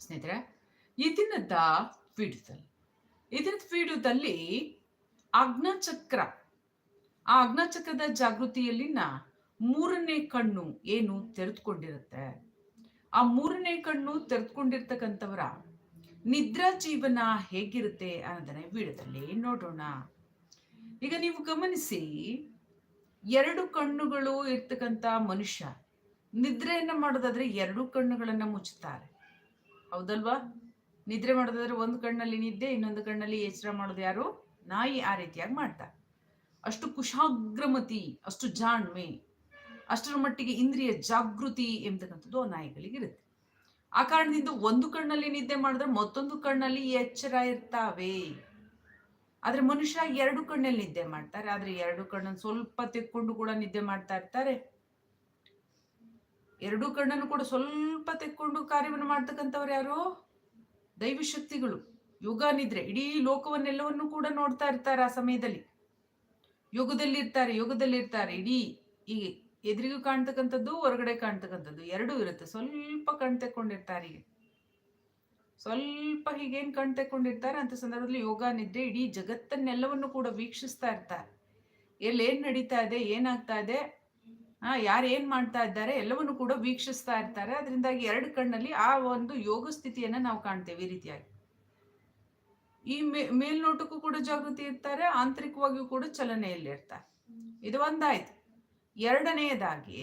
ಸ್ನೇಹಿತರೆ ಈ ದಿನದ ವಿಡಿಯೋದಲ್ಲಿ ಈ ದಿನದ ವಿಡಿಯೋದಲ್ಲಿ ಆಜ್ಞಾಚಕ್ರ, ಆ ಅಗ್ನಚಕ್ರದ ಜಾಗೃತಿಯಲ್ಲಿನ ಮೂರನೇ ಕಣ್ಣು ಏನು ತೆರೆದುಕೊಂಡಿರುತ್ತೆ? ಆ ಮೂರನೇ ಕಣ್ಣು ತೆರೆದುಕೊಂಡಿರ್ತಕ್ಕಂಥವರ ನಿದ್ರಾ ಜೀವನ ಹೇಗಿರುತ್ತೆ ಅನ್ನೋದನ್ನ ವಿಡಿಯೋದಲ್ಲಿ ನೋಡೋಣ. ಈಗ ನೀವು ಗಮನಿಸಿ, ಎರಡು ಕಣ್ಣುಗಳು ಇರ್ತಕ್ಕಂಥ ಮನುಷ್ಯ ನಿದ್ರೆಯನ್ನ ಮಾಡೋದಾದ್ರೆ ಎರಡು ಕಣ್ಣುಗಳನ್ನ ಮುಚ್ಚುತ್ತಾರೆ. ಹೌದಲ್ವಾ? ನಿದ್ರೆ ಮಾಡೋದಾದ್ರೆ ಒಂದು ಕಣ್ಣಲ್ಲಿ ನಿದ್ದೆ, ಇನ್ನೊಂದು ಕಣ್ಣಲ್ಲಿ ಎಚ್ಚರ ಮಾಡೋದು ಯಾರು? ನಾಯಿ ಆ ರೀತಿಯಾಗಿ ಮಾಡ್ತಾರೆ ಅಷ್ಟು ಕುಶಾಗ್ರಮತಿ, ಅಷ್ಟು ಜಾಣ್ಮೆ, ಅಷ್ಟರ ಮಟ್ಟಿಗೆ ಇಂದ್ರಿಯ ಜಾಗೃತಿ ಎಂಬತಕ್ಕಂಥದ್ದು ಆ ನಾಯಿಗಳಿಗೆ ಇರುತ್ತೆ. ಆ ಕಾರಣದಿಂದ ಒಂದು ಕಣ್ಣಲ್ಲಿ ನಿದ್ದೆ ಮಾಡಿದ್ರೆ ಮತ್ತೊಂದು ಕಣ್ಣಲ್ಲಿ ಎಚ್ಚರ ಇರ್ತಾವೆ. ಆದ್ರೆ ಮನುಷ್ಯ ಎರಡು ಕಣ್ಣಲ್ಲಿ ನಿದ್ದೆ ಮಾಡ್ತಾರೆ. ಆದ್ರೆ ಎರಡು ಕಣ್ಣನ್ನು ಸ್ವಲ್ಪ ತೆಕ್ಕೊಂಡು ಕೂಡ ನಿದ್ದೆ ಮಾಡ್ತಾ ಇರ್ತಾರೆ. ಎರಡು ಕಣ್ಣನ್ನು ಕೂಡ ಸ್ವಲ್ಪ ತೆಕ್ಕೊಂಡು ಕಾರ್ಯವನ್ನು ಮಾಡ್ತಕ್ಕಂಥವ್ರು ಯಾರು? ದೈವಶಕ್ತಿಗಳು. ಯೋಗ ನಿದ್ರೆ ಇಡೀ ಲೋಕವನ್ನೆಲ್ಲವನ್ನು ಕೂಡ ನೋಡ್ತಾ ಇರ್ತಾರೆ ಆ ಸಮಯದಲ್ಲಿ. ಯೋಗದಲ್ಲಿ ಇರ್ತಾರೆ ಯೋಗದಲ್ಲಿ ಇರ್ತಾರೆ ಇಡೀ ಈ ಎದುರಿಗೂ ಕಾಣ್ತಕ್ಕಂಥದ್ದು, ಹೊರಗಡೆ ಕಾಣ್ತಕ್ಕಂಥದ್ದು ಎರಡೂ ಇರುತ್ತೆ. ಸ್ವಲ್ಪ ಕಣ್ ತೆಕ್ಕೊಂಡಿರ್ತಾರೆ ಹೀಗೆ. ಸ್ವಲ್ಪ ಹೀಗೇನ್ ಕಣ್ ತೆಕ್ಕೊಂಡಿರ್ತಾರೆ ಅಂತ ಸಂದರ್ಭದಲ್ಲಿ ಯೋಗ ನಿದ್ರೆ ಇಡೀ ಜಗತ್ತನ್ನೆಲ್ಲವನ್ನು ಕೂಡ ವೀಕ್ಷಿಸ್ತಾ ಇರ್ತಾರೆ. ಎಲ್ಲಿ ಏನ್ ನಡೀತಾ ಇದೆ, ಏನಾಗ್ತಾ ಇದೆ ಯಾರು ಏನ್ ಮಾಡ್ತಾ ಇದ್ದಾರೆ ಎಲ್ಲವನ್ನು ಕೂಡ ವೀಕ್ಷಿಸ್ತಾ ಇರ್ತಾರೆ. ಅದರಿಂದಾಗಿ ಎರಡು ಕಣ್ಣಲ್ಲಿ ಆ ಒಂದು ಯೋಗ ಸ್ಥಿತಿಯನ್ನ ನಾವು ಕಾಣ್ತೇವೆ ಈ ರೀತಿಯಾಗಿ. ಈ ಮೇ, ಮೇಲ್ನೋಟಕ್ಕೂ ಕೂಡ ಜಾಗೃತಿ ಇರ್ತಾರೆ, ಆಂತರಿಕವಾಗಿಯೂ ಕೂಡ ಚಲನೆಯಲ್ಲಿ ಇರ್ತಾರೆ. ಇದು ಒಂದಾಯ್ತು. ಎರಡನೆಯದಾಗಿ,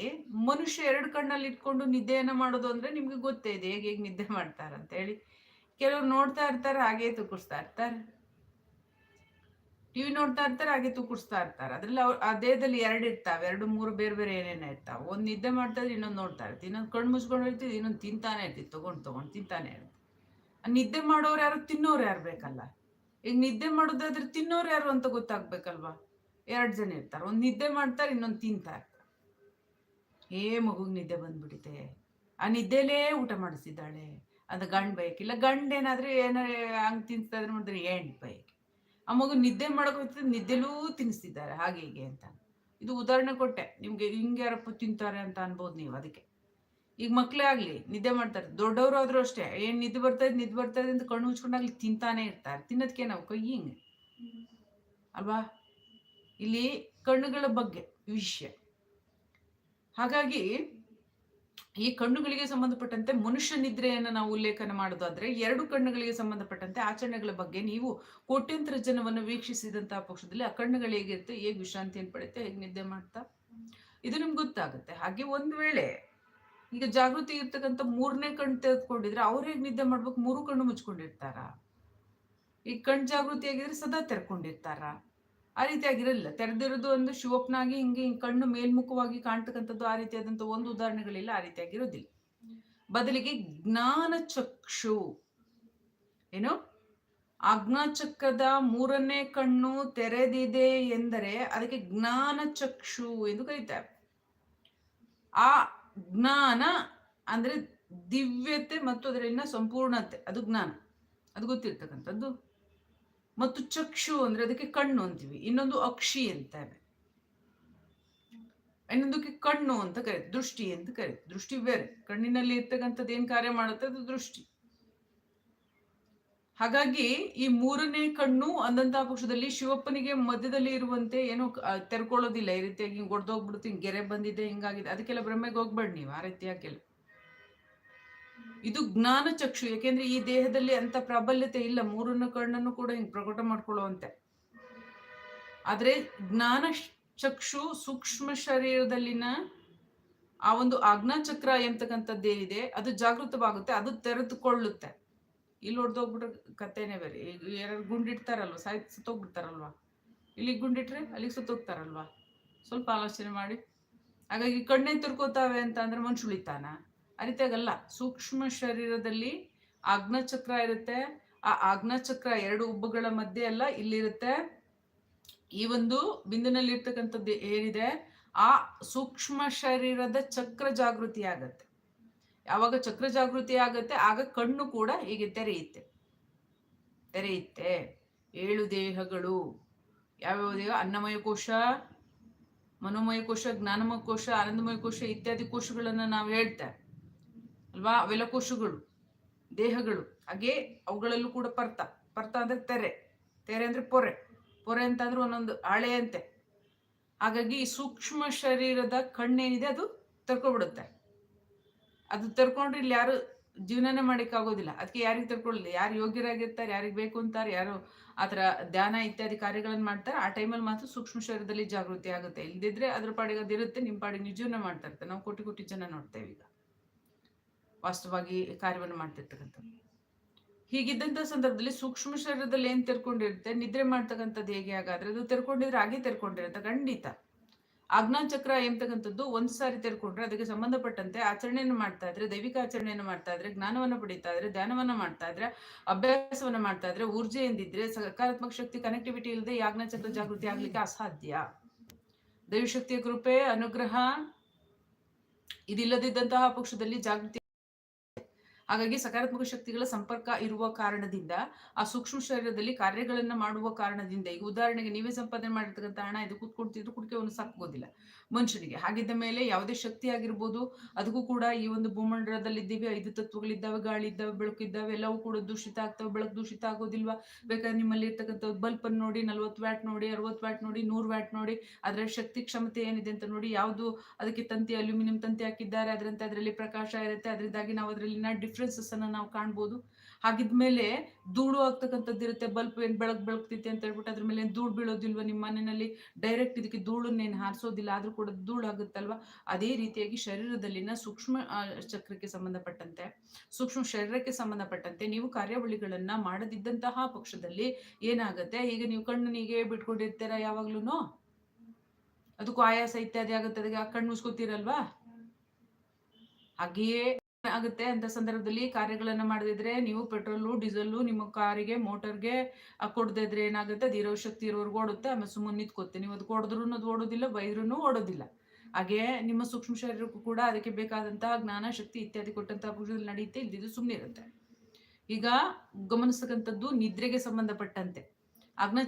ಮನುಷ್ಯ ಎರಡು ಕಣ್ಣಲ್ಲಿ ಇಟ್ಕೊಂಡು ನಿದ್ದೆಯನ್ನ ಮಾಡೋದು ಅಂದ್ರೆ ನಿಮ್ಗೆ ಗೊತ್ತೇ ಇದೆ, ಹೇಗೆ ಹೇಗೆ ನಿದ್ದೆ ಮಾಡ್ತಾರೆ ಅಂತ ಹೇಳಿ ಕೆಲವ್ರು ನೋಡ್ತಾ ಇರ್ತಾರೆ, ಹಾಗೆ ತುಕುಡಿಸ್ತಾ ಇರ್ತಾರೆ. ಟಿವಿ ನೋಡ್ತಾ ಇರ್ತಾರೆ, ಹಾಗೆ ತುಕುಡಿಸ್ತಾ ಇರ್ತಾರೆ. ಅದ್ರಲ್ಲಿ ಅವ್ರು ದೇಹದಲ್ಲಿ ಎರಡು ಇರ್ತಾವೆ, ಎರಡು, ಮೂರು ಬೇರೆ ಬೇರೆ ಏನೇನೋ ಇರ್ತಾವೆ. ಒಂದು ನಿದ್ದೆ ಮಾಡ್ತಾ ಇನ್ನೊಂದು ನೋಡ್ತಾ ಇರ್ತೀವಿ. ಇನ್ನೊಂದು ಕಣ್ಣು ಮುಚ್ಕೊಂಡು ಇರ್ತೀವಿ ಇನ್ನೊಂದು ತಿಂತಾನೆ ಇರ್ತೀವಿ. ತೊಗೊಂಡು ತೊಗೊಂಡು ತಿಂತಾನೆ ಇರ್ತೀವಿ. ನಿದ್ದೆ ಮಾಡೋರು ಯಾರು? ತಿನ್ನೋರು ಯಾರು ಬೇಕಲ್ಲ? ಈಗ ನಿದ್ದೆ ಮಾಡೋದಾದ್ರೆ ತಿನ್ನೋರು ಯಾರು ಅಂತ ಗೊತ್ತಾಗ್ಬೇಕಲ್ವಾ? ಎರಡು ಜನ ಇರ್ತಾರೆ. ಒಂದು ನಿದ್ದೆ ಮಾಡ್ತಾರೆ, ಇನ್ನೊಂದು ತಿಂತಾ ಇರ್ತಾರೆ. ಏ ಮಗುಗೆ ನಿದ್ದೆ ಬಂದ್ಬಿಟ್ಟಿದೆ. ಆ ನಿದ್ದೆಲೇ ಊಟ ಮಾಡಿಸಿದ್ದಾಳೆ. ಅದು ಗಂಡು ಇಲ್ಲ ಏನಾದ್ರೆ ಏನಾರ ಹಂಗ್ ತಿನ್ಸ್ತಾ ಇದ್ರೆ ನೋಡಿದ್ರೆ ಎಂಟು ಬೈಕ್ ಆ ಮಗು ನಿದ್ದೆ ಮಾಡಕ್ ನಿದ್ದೆಲೂ ತಿನ್ನಿಸ್ತಿದ್ದಾರೆ. ಹಾಗೆ ಹೀಗೆ ಅಂತ. ಇದು ಉದಾಹರಣೆ ಕೊಟ್ಟೆ. ನಿಮ್ಗೆ ಹಿಂಗೆ ಯಾರಪ್ಪ ತಿಂತಾರೆ ಅಂತ ಅನ್ಬೋದು ನೀವು ಅದಕ್ಕೆ. ಈಗ ಮಕ್ಕಳೇ ಆಗ್ಲಿ, ನಿದ್ದೆ ಮಾಡ್ತಾರೆ. ದೊಡ್ಡವರು ಆದ್ರೂ ಅಷ್ಟೇ. ಏನ್ ನಿದ್ದೆ ಬರ್ತಾ ಇದೆ, ನಿದ್ದೆ ಬರ್ತಾ ಇದೆ ಅಂತ ಕಣ್ಣು ಮುಚ್ಕೊಂಡಾಗ್ಲಿ ತಿಂತಾನೆ ಇರ್ತಾರೆ. ತಿನ್ನೋದಕ್ಕೆ ನಾವು ಕೈ ಹಿಂಗೆ? ಅಲ್ವಾ? ಇಲ್ಲಿ ಕಣ್ಣುಗಳ ಬಗ್ಗೆ ವಿಷಯ. ಹಾಗಾಗಿ ಈ ಕಣ್ಣುಗಳಿಗೆ ಸಂಬಂಧಪಟ್ಟಂತೆ ಮನುಷ್ಯ ನಿದ್ರೆಯನ್ನು ನಾವು ಉಲ್ಲೇಖನ ಮಾಡೋದಾದ್ರೆ ಎರಡು ಕಣ್ಣುಗಳಿಗೆ ಸಂಬಂಧಪಟ್ಟಂತೆ ಆಚರಣೆಗಳ ಬಗ್ಗೆ ನೀವು ಕೋಟ್ಯಂತರ ಜನವನ್ನು ವೀಕ್ಷಿಸಿದಂತಹ ಪಕ್ಷದಲ್ಲಿ ಆ ಕಣ್ಣುಗಳು ಹೇಗಿರುತ್ತೆ, ಹೇಗೆ ವಿಶ್ರಾಂತಿಯನ್ನು ಪಡೆಯುತ್ತೆ, ಹೇಗೆ ನಿದ್ದೆ ಮಾಡ್ತಾ? ಇದು ನಿಮ್ಗೆ ಗೊತ್ತಾಗುತ್ತೆ. ಹಾಗೆ ಒಂದ್ ವೇಳೆ ಈಗ ಜಾಗೃತಿ ಇರ್ತಕ್ಕಂಥ ಮೂರನೇ ಕಣ್ಣು ತೆಗೆದುಕೊಂಡಿದ್ರೆ ಅವ್ರು ಹೇಗೆ ನಿದ್ದೆ ಮಾಡ್ಬೇಕು? ಮೂರು ಕಣ್ಣು ಮುಚ್ಕೊಂಡಿರ್ತಾರ? ಈ ಕಣ್ ಜಾಗೃತಿ ಆಗಿದ್ರೆ ಸದಾ ತೆರ್ಕೊಂಡಿರ್ತಾರ? ಆ ರೀತಿಯಾಗಿರಲಿಲ್ಲ ತೆರೆದಿರೋದು ಒಂದು ಶಿವಪ್ನಾಗಿ ಹಿಂಗೆ ಕಣ್ಣು ಮೇಲ್ಮುಖವಾಗಿ ಕಾಣ್ತಕ್ಕಂಥದ್ದು ಆ ರೀತಿಯಾದಂಥ ಒಂದು ಉದಾಹರಣೆಗಳಿಲ್ಲ, ಆ ರೀತಿಯಾಗಿರೋದಿಲ್ಲ ಬದಲಿಗೆ ಜ್ಞಾನ ಚಕ್ಷು. ಏನು? ಆಜ್ಞಾಚಕ್ರದ ಮೂರನೇ ಕಣ್ಣು ತೆರೆದಿದೆ ಎಂದರೆ ಅದಕ್ಕೆ ಜ್ಞಾನ ಚಕ್ಷು ಎಂದು ಕರೀತಾರೆ. ಆ ಜ್ಞಾನ ಅಂದ್ರೆ ದಿವ್ಯತೆ ಮತ್ತು ಅದರಲ್ಲಿನ ಸಂಪೂರ್ಣತೆ, ಅದು ಜ್ಞಾನ. ಅದು ಗೊತ್ತಿರ್ತಕ್ಕಂಥದ್ದು. ಮತ್ತು ಚಕ್ಷು ಅಂದ್ರೆ ಅದಕ್ಕೆ ಕಣ್ಣು ಅಂತೀವಿ. ಇನ್ನೊಂದು ಅಕ್ಷಿ ಅಂತೇವೆ ಇನ್ನೊಂದಕ್ಕೆ ಕಣ್ಣು ಅಂತ ಕರೆ ದೃಷ್ಟಿ ಅಂತ ಕರೆ ದೃಷ್ಟಿ ಬೇರೆ. ಕಣ್ಣಿನಲ್ಲಿ ಇರ್ತಕ್ಕಂಥದ್ದು ಏನ್ ಕಾರ್ಯ ಮಾಡುತ್ತೆ? ಅದು ದೃಷ್ಟಿ. ಹಾಗಾಗಿ ಈ ಮೂರನೇ ಕಣ್ಣು ಅಂದಂತಹ ಪಕ್ಷದಲ್ಲಿ ಶಿವಪ್ಪನಿಗೆ ಮಧ್ಯದಲ್ಲಿ ಇರುವಂತೆ ಏನೋ ತೆರ್ಕೊಳ್ಳೋದಿಲ್ಲ. ಈ ರೀತಿಯಾಗಿ ಹಿಂಗೆ ಒಡ್ದೋಗ್ಬಿಡುತ್ತೆ, ಹಿಂಗೆ ಗೆರೆ ಬಂದಿದೆ, ಹಿಂಗಾಗಿದೆ. ಅದಕ್ಕೆಲ್ಲ ಭ್ರಮೆಗೆ ಹೋಗ್ಬೇಡಿ ನೀವು. ಆ ರೀತಿಯಾಗೆಲ್ಲ ಇದು ಜ್ಞಾನ ಚಕ್ಷು, ಯಾಕೆಂದ್ರೆ ಈ ದೇಹದಲ್ಲಿ ಅಂತ ಪ್ರಾಬಲ್ಯತೆ ಇಲ್ಲ. ಮೂರನ್ನು ಕಣ್ಣನ್ನು ಕೂಡ ಹಿಂಗ್ ಪ್ರಕಟ ಮಾಡ್ಕೊಳ್ಳುವಂತೆ. ಆದ್ರೆ ಜ್ಞಾನ ಚಕ್ಷು ಸೂಕ್ಷ್ಮ ಶರೀರದಲ್ಲಿನ ಆ ಒಂದು ಆಜ್ಞಾಚಕ್ರ ಎಂತಕ್ಕಂಥದ್ದೇನಿದೆ ಅದು ಜಾಗೃತವಾಗುತ್ತೆ, ಅದು ತೆರೆದುಕೊಳ್ಳುತ್ತೆ. ಇಲ್ಲಿ ಹೊಡೆದೋಗ್ಬಿಟ್ರೆ ಕಥೆನೇ ಬೇರೆ. ಯಾರು ಗುಂಡಿಡ್ತಾರಲ್ವ? ಸಾಯ್, ಸುತ್ತೋಗ್ಬಿಡ್ತಾರಲ್ವಾ? ಇಲ್ಲಿಗೆ ಗುಂಡಿಟ್ರೆ ಅಲ್ಲಿಗೆ ಸುತ್ತೋಗ್ತಾರಲ್ವಾ? ಸ್ವಲ್ಪ ಆಲೋಚನೆ ಮಾಡಿ. ಹಾಗಾಗಿ ಕಣ್ಣೇ ತುರ್ಕೋತಾವೆ ಅಂತ ಅಂದ್ರೆ ಮನುಷ್ಯ ಉಳಿತಾನ ಆ ರೀತಿಯಾಗಲ್ಲ ಸೂಕ್ಷ್ಮ ಶರೀರದಲ್ಲಿ ಆಗ್ನಚಕ್ರ ಇರುತ್ತೆ. ಆ ಆಗ್ನಚಕ್ರ ಎರಡು ಉಬ್ಬುಗಳ ಮಧ್ಯೆ ಎಲ್ಲ ಇಲ್ಲಿರುತ್ತೆ. ಈ ಒಂದು ಬಿಂದಿನಲ್ಲಿ ಇರ್ತಕ್ಕಂಥದ್ದು ಏನಿದೆ, ಆ ಸೂಕ್ಷ್ಮ ಶರೀರದ ಚಕ್ರ ಜಾಗೃತಿ ಆಗತ್ತೆ. ಯಾವಾಗ ಚಕ್ರ ಜಾಗೃತಿ ಆಗತ್ತೆ, ಆಗ ಕಣ್ಣು ಕೂಡ ಹೀಗೆ ತೆರೆಯುತ್ತೆ. ತೆರೆಯುತ್ತೆ. ಏಳು ದೇಹಗಳು. ಯಾವ್ಯಾವ ದೇಹ? ಅನ್ನಮಯ ಕೋಶ, ಮನೋಮಯ ಕೋಶ, ಜ್ಞಾನಮಯ ಕೋಶ, ಆನಂದಮಯ ಕೋಶ ಇತ್ಯಾದಿ ಕೋಶಗಳನ್ನು ನಾವು ಹೇಳ್ತೇವೆ. ಅಲ್ವಾ? ಅವೆಲ್ಲ ಕೋಶಗಳು ದೇಹಗಳು. ಹಾಗೆ ಅವುಗಳಲ್ಲೂ ಕೂಡ ಪರ್ತ. ಪರ್ತ ಅಂದ್ರೆ ತೆರೆ. ತೆರೆ ಅಂದ್ರೆ ಪೊರೆ. ಪೊರೆ ಅಂತಂದ್ರೆ ಒಂದೊಂದು ಹಳೆ ಅಂತೆ. ಹಾಗಾಗಿ ಸೂಕ್ಷ್ಮ ಶರೀರದ ಕಣ್ಣೇನಿದೆ ಅದು ತರ್ಕೊಬಿಡುತ್ತೆ. ಅದು ತರ್ಕೊಂಡ್ರೆ ಇಲ್ಲಿ ಯಾರು ಜೀವನನೇ ಆಗೋದಿಲ್ಲ ಅದಕ್ಕೆ ಯಾರಿಗೆ ತರ್ಕೊಳ್ಳಿ ಯಾರು ಯೋಗ್ಯರಾಗಿರ್ತಾರೆ, ಯಾರಿಗೆ ಬೇಕು ಅಂತಾರೆ, ಯಾರು ಆ ಥರ ಧ್ಯಾನ ಇತ್ಯಾದಿ ಕಾರ್ಯಗಳನ್ನು ಮಾಡ್ತಾರೆ, ಆ ಟೈಮಲ್ಲಿ ಮಾತ್ರ ಸೂಕ್ಷ್ಮ ಶರೀರದಲ್ಲಿ ಜಾಗೃತಿ ಆಗುತ್ತೆ. ಇಲ್ದಿದ್ರೆ ಅದ್ರ ಪಾಡಿಗೆ ಅದಿರುತ್ತೆ ನಿಮ್ಮ ಪಾಡಿಗೆ ನಿಜವನ್ನ ಮಾಡ್ತಾ ಇರ್ತಾರೆ. ನಾವು ಕೋಟಿ ಕೋಟಿ ಜನ ನೋಡ್ತೇವೆ ಈಗ. ವಾಸ್ತವವಾಗಿ ಕಾರ್ಯವನ್ನು ಮಾಡ್ತಿರ್ತಕ್ಕಂಥ ಹೀಗಿದ್ದಂಥ ಸಂದರ್ಭದಲ್ಲಿ ಸೂಕ್ಷ್ಮ ಶರೀರದಲ್ಲಿ ಏನು ತೆರ್ಕೊಂಡಿರುತ್ತೆ? ನಿದ್ರೆ ಮಾಡ್ತಕ್ಕಂಥದ್ದು ಹೇಗೆ ಹಾಗಾದ್ರೆ ಅದು ತೆರ್ಕೊಂಡಿದ್ರೆ ಹಾಗೆ ತೆರ್ಕೊಂಡಿರುತ್ತೆ, ಖಂಡಿತ. ಚಕ್ರ ಎಂಬತಕ್ಕಂಥದ್ದು ಒಂದು ಸಾರಿ ತೆರ್ಕೊಂಡ್ರೆ ಅದಕ್ಕೆ ಸಂಬಂಧಪಟ್ಟಂತೆ ಆಚರಣೆಯನ್ನು ಮಾಡ್ತಾ ಇದ್ರೆ, ದೈವಿಕ ಆಚರಣೆಯನ್ನು ಮಾಡ್ತಾ ಇದ್ರೆ, ಜ್ಞಾನವನ್ನು ಪಡಿತಾ ಇದ್ರೆ, ಧ್ಯಾನವನ್ನ ಮಾಡ್ತಾ ಇದ್ರೆ, ಅಭ್ಯಾಸವನ್ನ ಮಾಡ್ತಾ ಇದ್ರೆ, ಊರ್ಜೆ ಎಂದಿದ್ರೆ ಸಕಾರಾತ್ಮಕ ಶಕ್ತಿ ಕನೆಕ್ಟಿವಿಟಿ ಇಲ್ಲದೆ ಚಕ್ರ ಜಾಗೃತಿ ಆಗ್ಲಿಕ್ಕೆ ಅಸಾಧ್ಯ. ದೈವಶಕ್ತಿಯ ಕೃಪೆ, ಅನುಗ್ರಹ, ಇದಿಲ್ಲದಿದ್ದಂತಹ ಪಕ್ಷದಲ್ಲಿ ಜಾಗೃತಿ ಹಾಗಾಗಿ ಸಕಾರಾತ್ಮಕ ಶಕ್ತಿಗಳ ಸಂಪರ್ಕ ಇರುವ ಕಾರಣದಿಂದ, ಆ ಸೂಕ್ಷ್ಮ ಶರೀರದಲ್ಲಿ ಕಾರ್ಯಗಳನ್ನ ಮಾಡುವ ಕಾರಣದಿಂದ, ಈಗ ಉದಾಹರಣೆಗೆ ನೀವೇ ಸಂಪಾದನೆ ಮಾಡಿರ್ತಕ್ಕಂಥ ಹಣ, ಇದು ಕೂತ್ಕೊಳ್ತಿದ್ರು ಕುಡಿಕೆ ಒಂದು ಸಾಕೋದಿಲ್ಲ ಮನುಷ್ಯನಿಗೆ ಹಾಗಿದ್ದ ಮೇಲೆ ಯಾವುದೇ ಶಕ್ತಿ ಆಗಿರ್ಬೋದು, ಅದಕ್ಕೂ ಕೂಡ ಈ ಒಂದು ಭೂಮಂಡಲದಲ್ಲಿ ಇದ್ದೀವಿ ಐದು ತತ್ವಗಳಿದ್ದಾವೆ, ಗಾಳಿ ಇದ್ದಾವೆ, ಬೆಳಕು ಇದ್ದಾವೆ, ಎಲ್ಲವೂ ಕೂಡ ದೂಷಿತ ಆಗ್ತಾವೆ, ಬೆಳಕು ದೂಷಿತ ಆಗೋದಿಲ್ವಾ? ಬೇಕಾದ್ರೆ ನಿಮ್ಮಲ್ಲಿ ಇರ್ತಕ್ಕಂಥ ಬಲ್ಪ್ ಅನ್ನು ನೋಡಿ, ನಲ್ವತ್ತು ವ್ಯಾಟ್ ನೋಡಿ, ಅರವತ್ತು ವ್ಯಾಟ್ ನೋಡಿ, ನೂರು ವ್ಯಾಟ್ ನೋಡಿ, ಅದರ ಶಕ್ತಿ ಕ್ಷಮತೆ ಏನಿದೆ ಅಂತ ನೋಡಿ, ಯಾವುದು ಅದಕ್ಕೆ ತಂತಿ ಅಲ್ಯೂಮಿನಿಯಂ ತಂತಿ ಹಾಕಿದ್ದಾರೆ, ಅದರಂತೆ ಅದರಲ್ಲಿ ಪ್ರಕಾಶ ಇರುತ್ತೆ, ಅದರಿಂದಾಗಿ ನಾವು ಅದರಲ್ಲಿನ ಡಿಫ್ರೆನ್ಸಸ್ ಅನ್ನ ನಾವು ಕಾಣ್ಬೋದು. ಹಾಗಿದ್ಮೇಲೆ ಧೂಳು ಆಗ್ತಕ್ಕಂಥದ್ದು ಇರುತ್ತೆ, ಬಲ್ಪ್ ಏನ್ ಬೆಳಕ್ ಬೆಳಗ್ತೈತೆ ಅಂತ ಹೇಳ್ಬಿಟ್ಟು ಅದ್ರ ಮೇಲೆ ಧೂಳು ಬೀಳೋದಿಲ್ವ? ನಿಮ್ಮ ಮನೆಯಲ್ಲಿ ಡೈರೆಕ್ಟ್ ಇದಕ್ಕೆ ಧೂಳನ್ನೇನು ಹಾರಿಸೋದಿಲ್ಲ, ಆದ್ರೂ ಕೂಡ ಧೂಳು ಆಗುತ್ತಲ್ವ? ಅದೇ ರೀತಿಯಾಗಿ ಶರೀರದಲ್ಲಿನ ಸೂಕ್ಷ್ಮ ಚಕ್ರಕ್ಕೆ ಸಂಬಂಧಪಟ್ಟಂತೆ, ಸೂಕ್ಷ್ಮ ಶರೀರಕ್ಕೆ ಸಂಬಂಧಪಟ್ಟಂತೆ ನೀವು ಕಾರ್ಯಾವಳಿಗಳನ್ನ ಮಾಡದಿದ್ದಂತಹ ಪಕ್ಷದಲ್ಲಿ ಏನಾಗುತ್ತೆ? ಈಗ ನೀವು ಕಣ್ಣನಿಗೆ ಬಿಟ್ಕೊಂಡಿರ್ತೀರ ಯಾವಾಗ್ಲೂ ಅದಕ್ಕೂ ಆಯಾಸ ಇತ್ಯಾದಿ ಆಗುತ್ತೆ, ಅದಕ್ಕೆ ಕಣ್ಣು ಮುಸ್ಕೋತಿರಲ್ವಾ ಹಾಗೆಯೇ ಆಗುತ್ತೆ ಅಂತ ಸಂದರ್ಭದಲ್ಲಿ ಕಾರ್ಯಗಳನ್ನ ಮಾಡದಿದ್ರೆ ನೀವು ಪೆಟ್ರೋಲು, ಡೀಸೆಲ್ಲು ನಿಮ್ಮ ಕಾರಿಗೆ, ಮೋಟರ್ಗೆ ಕೊಡದೇ ಇದ್ರೆ ಏನಾಗುತ್ತೆ? ಅದು ಶಕ್ತಿ ಇರೋರ್ಗೆ ಓಡುತ್ತೆ. ಆಮೇಲೆ ಸುಮ್ಮನೆ ನಿಂತ್ಕೋತೆ ನೀವು ಅದು ಕೊಡಿದ್ರು ಅದು ಓಡೋದಿಲ್ಲ ಬೈದ್ರೂ ಓಡೋದಿಲ್ಲ. ಹಾಗೆ ನಿಮ್ಮ ಸೂಕ್ಷ್ಮ ಶರೀರಕ್ಕೂ ಕೂಡ ಅದಕ್ಕೆ ಬೇಕಾದಂತಹ ಜ್ಞಾನ, ಶಕ್ತಿ ಇತ್ಯಾದಿ ಕೊಟ್ಟಂತಹ ಪುರುಷದಲ್ಲಿ ನಡೆಯುತ್ತೆ. ಇಲ್ದಿದ್ದು ಸುಮ್ಮನೆ ಇರುತ್ತೆ. ಈಗ ಗಮನಿಸ್ತಕ್ಕಂಥದ್ದು ನಿದ್ರೆಗೆ ಸಂಬಂಧಪಟ್ಟಂತೆ.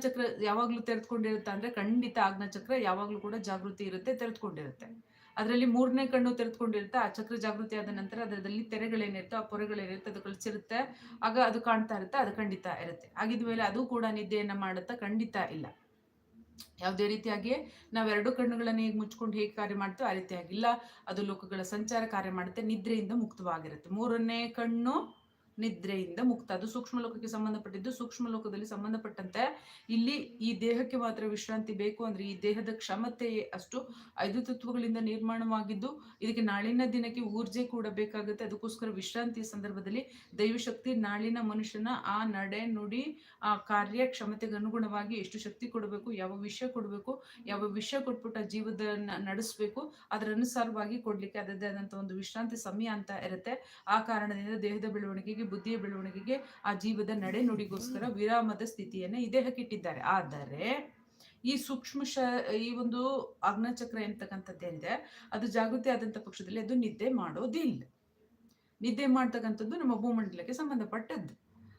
ಚಕ್ರ ಯಾವಾಗ್ಲೂ ತೆರೆದುಕೊಂಡಿರುತ್ತೆ ಅಂದ್ರೆ ಖಂಡಿತ ಚಕ್ರ ಯಾವಾಗ್ಲೂ ಕೂಡ ಜಾಗೃತಿ ಇರುತ್ತೆ, ತೆರೆದುಕೊಂಡಿರುತ್ತೆ. ಅದರಲ್ಲಿ ಮೂರನೇ ಕಣ್ಣು ತೆರೆದುಕೊಂಡಿರುತ್ತೆ, ಆ ಚಕ್ರ ಜಾಗೃತಿ ಆದ ನಂತರ ಅದರಲ್ಲಿ ತೆರೆಗಳೇನಿರುತ್ತೆ ಆ ಪೊರೆಗಳೇನಿರುತ್ತೆ ಅದು ಕಳಿಸಿರುತ್ತೆ. ಆಗ ಅದು ಕಾಣ್ತಾ ಇರುತ್ತೆ, ಅದು ಖಂಡಿತ ಇರುತ್ತೆ. ಆಗಿದ ಮೇಲೆ ಅದು ಕೂಡ ನಿದ್ದೆಯನ್ನ ಮಾಡುತ್ತಾ ಖಂಡಿತ ಇಲ್ಲ. ಯಾವುದೇ ರೀತಿಯಾಗಿ ನಾವೆರಡು ಕಣ್ಣುಗಳನ್ನು ಹೇಗೆ ಮುಚ್ಕೊಂಡು ಹೇಗೆ ಕಾರ್ಯ ಮಾಡ್ತೀವಿ ಆ ರೀತಿಯಾಗಿಲ್ಲ. ಅದು ಲೋಕಗಳ ಸಂಚಾರ ಕಾರ್ಯ ಮಾಡುತ್ತೆ, ನಿದ್ರೆಯಿಂದ ಮುಕ್ತವಾಗಿರುತ್ತೆ. ಮೂರನೇ ಕಣ್ಣು ನಿದ್ರೆಯಿಂದ ಮುಕ್ತ. ಅದು ಸೂಕ್ಷ್ಮ ಲೋಕಕ್ಕೆ ಸಂಬಂಧಪಟ್ಟಿದ್ದು ಸೂಕ್ಷ್ಮ ಲೋಕದಲ್ಲಿ ಸಂಬಂಧಪಟ್ಟಂತೆ ಇಲ್ಲಿ ಈ ದೇಹಕ್ಕೆ ಮಾತ್ರ ವಿಶ್ರಾಂತಿ ಬೇಕು ಅಂದ್ರೆ ಈ ದೇಹದ ಕ್ಷಮತೆ ಅಷ್ಟು ಐದು ತತ್ವಗಳಿಂದ ನಿರ್ಮಾಣವಾಗಿದ್ದು, ಇದಕ್ಕೆ ನಾಳಿನ ದಿನಕ್ಕೆ ಊರ್ಜೆ ಕೂಡ ಬೇಕಾಗುತ್ತೆ. ಅದಕ್ಕೋಸ್ಕರ ವಿಶ್ರಾಂತಿಯ ಸಂದರ್ಭದಲ್ಲಿ ದೈವಶಕ್ತಿ ನಾಳಿನ ಮನುಷ್ಯನ ಆ ನಡೆ, ನುಡಿ, ಆ ಕಾರ್ಯ ಕ್ಷಮತೆಗೆ ಅನುಗುಣವಾಗಿ ಎಷ್ಟು ಶಕ್ತಿ ಕೊಡಬೇಕು, ಯಾವ ವಿಷಯ ಕೊಡಬೇಕು, ಯಾವ ವಿಷಯ ಕೊಟ್ಬಿಟ್ಟು ಆ ಜೀವದ ನಡೆಸಬೇಕು, ಅದರ ಅನುಸಾರವಾಗಿ ಕೊಡ್ಲಿಕ್ಕೆ ಅದರದೇ ಆದಂತ ಒಂದು ವಿಶ್ರಾಂತಿ ಸಮಯ ಅಂತ ಇರುತ್ತೆ. ಆ ಕಾರಣದಿಂದ ದೇಹದ ಬೆಳವಣಿಗೆಗೆ ಬುದ್ಧಿಯ ಬೆಳವಣಿಗೆಗೆ ಆ ಜೀವದ ನಡೆನುಡಿಗೋಸ್ಕರ ವಿರಾಮದ ಸ್ಥಿತಿಯನ್ನು ಈ ದೇಹಕ್ಕಿಟ್ಟಿದ್ದಾರೆ ಆದರೆ ಈ ಸೂಕ್ಷ್ಮ ಶ, ಈ ಒಂದು ಅಗ್ನಚಕ್ರ ಏನಿದೆ, ಅದು ಜಾಗೃತಿ ಆದಂತ ಪಕ್ಷದಲ್ಲಿ ಅದು ನಿದ್ದೆ ಮಾಡೋದಿಲ್ಲ. ನಿದ್ದೆ ಮಾಡ್ತಕ್ಕಂಥದ್ದು ನಮ್ಮ ಭೂಮಂಡಲಕ್ಕೆ ಸಂಬಂಧಪಟ್ಟದ್ದು.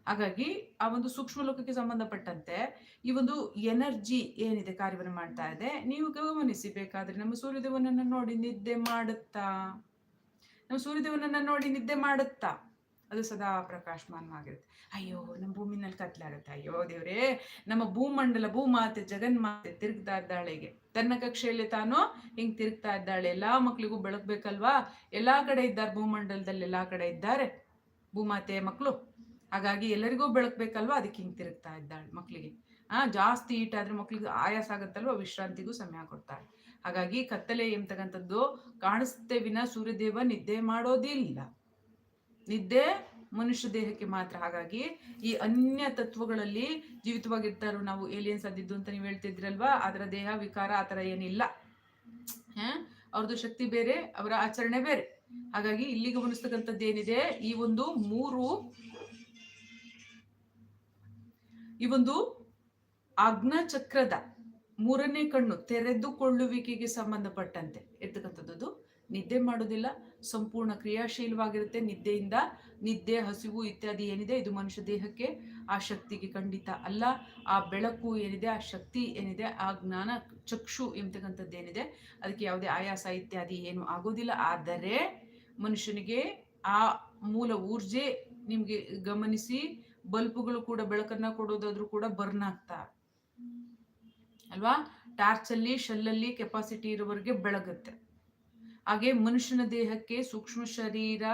ಹಾಗಾಗಿ ಆ ಒಂದು ಸೂಕ್ಷ್ಮ ಲೋಕಕ್ಕೆ ಸಂಬಂಧಪಟ್ಟಂತೆ ಈ ಒಂದು ಎನರ್ಜಿ ಏನಿದೆ ಕಾರ್ಯವನ್ನು ಮಾಡ್ತಾ ಇದೆ, ನೀವು ಗಮನಿಸಿ ಬೇಕಾದ್ರೆ ನಮ್ಮ ಸೂರ್ಯದೇವನನ್ನ ನೋಡಿ ನಿದ್ದೆ ಮಾಡುತ್ತಾ? ನಮ್ಮ ಸೂರ್ಯದೇವನನ್ನ ನೋಡಿ ನಿದ್ದೆ ಮಾಡುತ್ತಾ? ಅದು ಸದಾ ಪ್ರಕಾಶಮಾನವಾಗಿರುತ್ತೆ. ಅಯ್ಯೋ ನಮ್ಮ ಭೂಮಿನಲ್ಲಿ ಕತ್ಲಾಗುತ್ತೆ. ಅಯ್ಯೋ ದೇವ್ರೇ ನಮ್ಮ ಭೂಮಂಡಲ ಭೂಮಾತೆ ಜಗನ್ಮಾತೆ ತಿರುಗ್ತಾ ಇದ್ದಾಳೆಗೆ. ತನ್ನ ಕಕ್ಷೆಯಲ್ಲಿ ತಾನು ಹಿಂಗೆ ತಿರುಗ್ತಾ ಇದ್ದಾಳೆ. ಎಲ್ಲಾ ಮಕ್ಳಿಗೂ ಬೆಳಗ್ಬೇಕಲ್ವಾ ಎಲ್ಲಾ ಕಡೆ ಇದ್ದಾರೆ ಭೂಮಂಡಲದಲ್ಲಿ ಎಲ್ಲಾ ಕಡೆ ಇದ್ದಾರೆ ಭೂಮಾತೆ ಮಕ್ಕಳು ಹಾಗಾಗಿ ಎಲ್ಲರಿಗೂ ಬೆಳಕ್ಬೇಕಲ್ವಾ? ಅದಕ್ಕೆ ಹಿಂಗೆ ತಿರುಗ್ತಾ ಇದ್ದಾಳೆ ಮಕ್ಕಳಿಗೆ ಆ ಜಾಸ್ತಿ ಈಟಾದ್ರೆ ಮಕ್ಳಿಗೆ ಆಯಾಸ ಆಗುತ್ತಲ್ವ? ವಿಶ್ರಾಂತಿಗೂ ಸಮಯ ಕೊಡ್ತಾಳೆ. ಹಾಗಾಗಿ ಕತ್ತಲೆ ಎಂತಕ್ಕಂಥದ್ದು ಕಾಣಿಸ್ತೇವಿನ ಸೂರ್ಯದೇವ ನಿದ್ದೆ ಮಾಡೋದಿಲ್ಲ ನಿದ್ದೆ ಮನುಷ್ಯ ದೇಹಕ್ಕೆ ಮಾತ್ರ. ಹಾಗಾಗಿ ಈ ಅನ್ಯ ತತ್ವಗಳಲ್ಲಿ ಜೀವಿತವಾಗಿರ್ತಾರೋ ನಾವು ಏಲಿಯನ್ಸ್ ಅದಿದ್ದು ಅಂತ ನೀವು ಹೇಳ್ತಿದ್ರಲ್ವಾ? ಅದರ ದೇಹ ವಿಕಾರ ಆ ತರ ಏನಿಲ್ಲ. ಹ? ಅವ್ರದ್ದು ಶಕ್ತಿ ಬೇರೆ, ಅವರ ಆಚರಣೆ ಬೇರೆ. ಹಾಗಾಗಿ ಇಲ್ಲಿ ಗಮನಿಸ್ತಕ್ಕಂಥದ್ದು ಏನಿದೆ? ಈ ಒಂದು ಮೂರು ಈ ಒಂದು ಚಕ್ರದ ಮೂರನೇ ಕಣ್ಣು ತೆರೆದುಕೊಳ್ಳುವಿಕೆಗೆ ಸಂಬಂಧಪಟ್ಟಂತೆ. ಇರ್ತಕ್ಕಂಥದ್ದು. ನಿದ್ದೆ ಮಾಡೋದಿಲ್ಲ ಸಂಪೂರ್ಣ ಕ್ರಿಯಾಶೀಲವಾಗಿರುತ್ತೆ. ನಿದ್ದೆಯಿಂದ ನಿದ್ದೆ, ಹಸಿವು ಇತ್ಯಾದಿ ಏನಿದೆ, ಇದು ಮನುಷ್ಯ ದೇಹಕ್ಕೆ ಆ ಶಕ್ತಿಗೆ ಖಂಡಿತ ಅಲ್ಲ. ಆ ಬೆಳಕು ಏನಿದೆ, ಆ ಶಕ್ತಿ ಏನಿದೆ, ಆ ಜ್ಞಾನ ಚಕ್ಷು ಎಂಬತಕ್ಕಂಥದ್ದು ಏನಿದೆ, ಅದಕ್ಕೆ ಯಾವುದೇ ಆಯಾಸ ಇತ್ಯಾದಿ ಏನು ಆಗೋದಿಲ್ಲ. ಆದರೆ ಮನುಷ್ಯನಿಗೆ ಆ ಮೂಲ ಊರ್ಜೆ ನಿಮಗೆ ಗಮನಿಸಿ ಬಲ್ಬ್ಗಳು ಕೂಡ ಬೆಳಕನ್ನ ಕೊಡೋದಾದ್ರೂ ಕೂಡ ಬರ್ನ್ ಆಗ್ತಾ ಅಲ್ವಾ? ಟಾರ್ಚ್ ಅಲ್ಲಿ ಶೆಲ್ಲಲ್ಲಿ ಕೆಪಾಸಿಟಿ ಇರೋವರೆಗೆ ಬೆಳಗುತ್ತೆ. ಹಾಗೆ ಮನುಷ್ಯನ ದೇಹಕ್ಕೆ ಸೂಕ್ಷ್ಮ ಶರೀರ,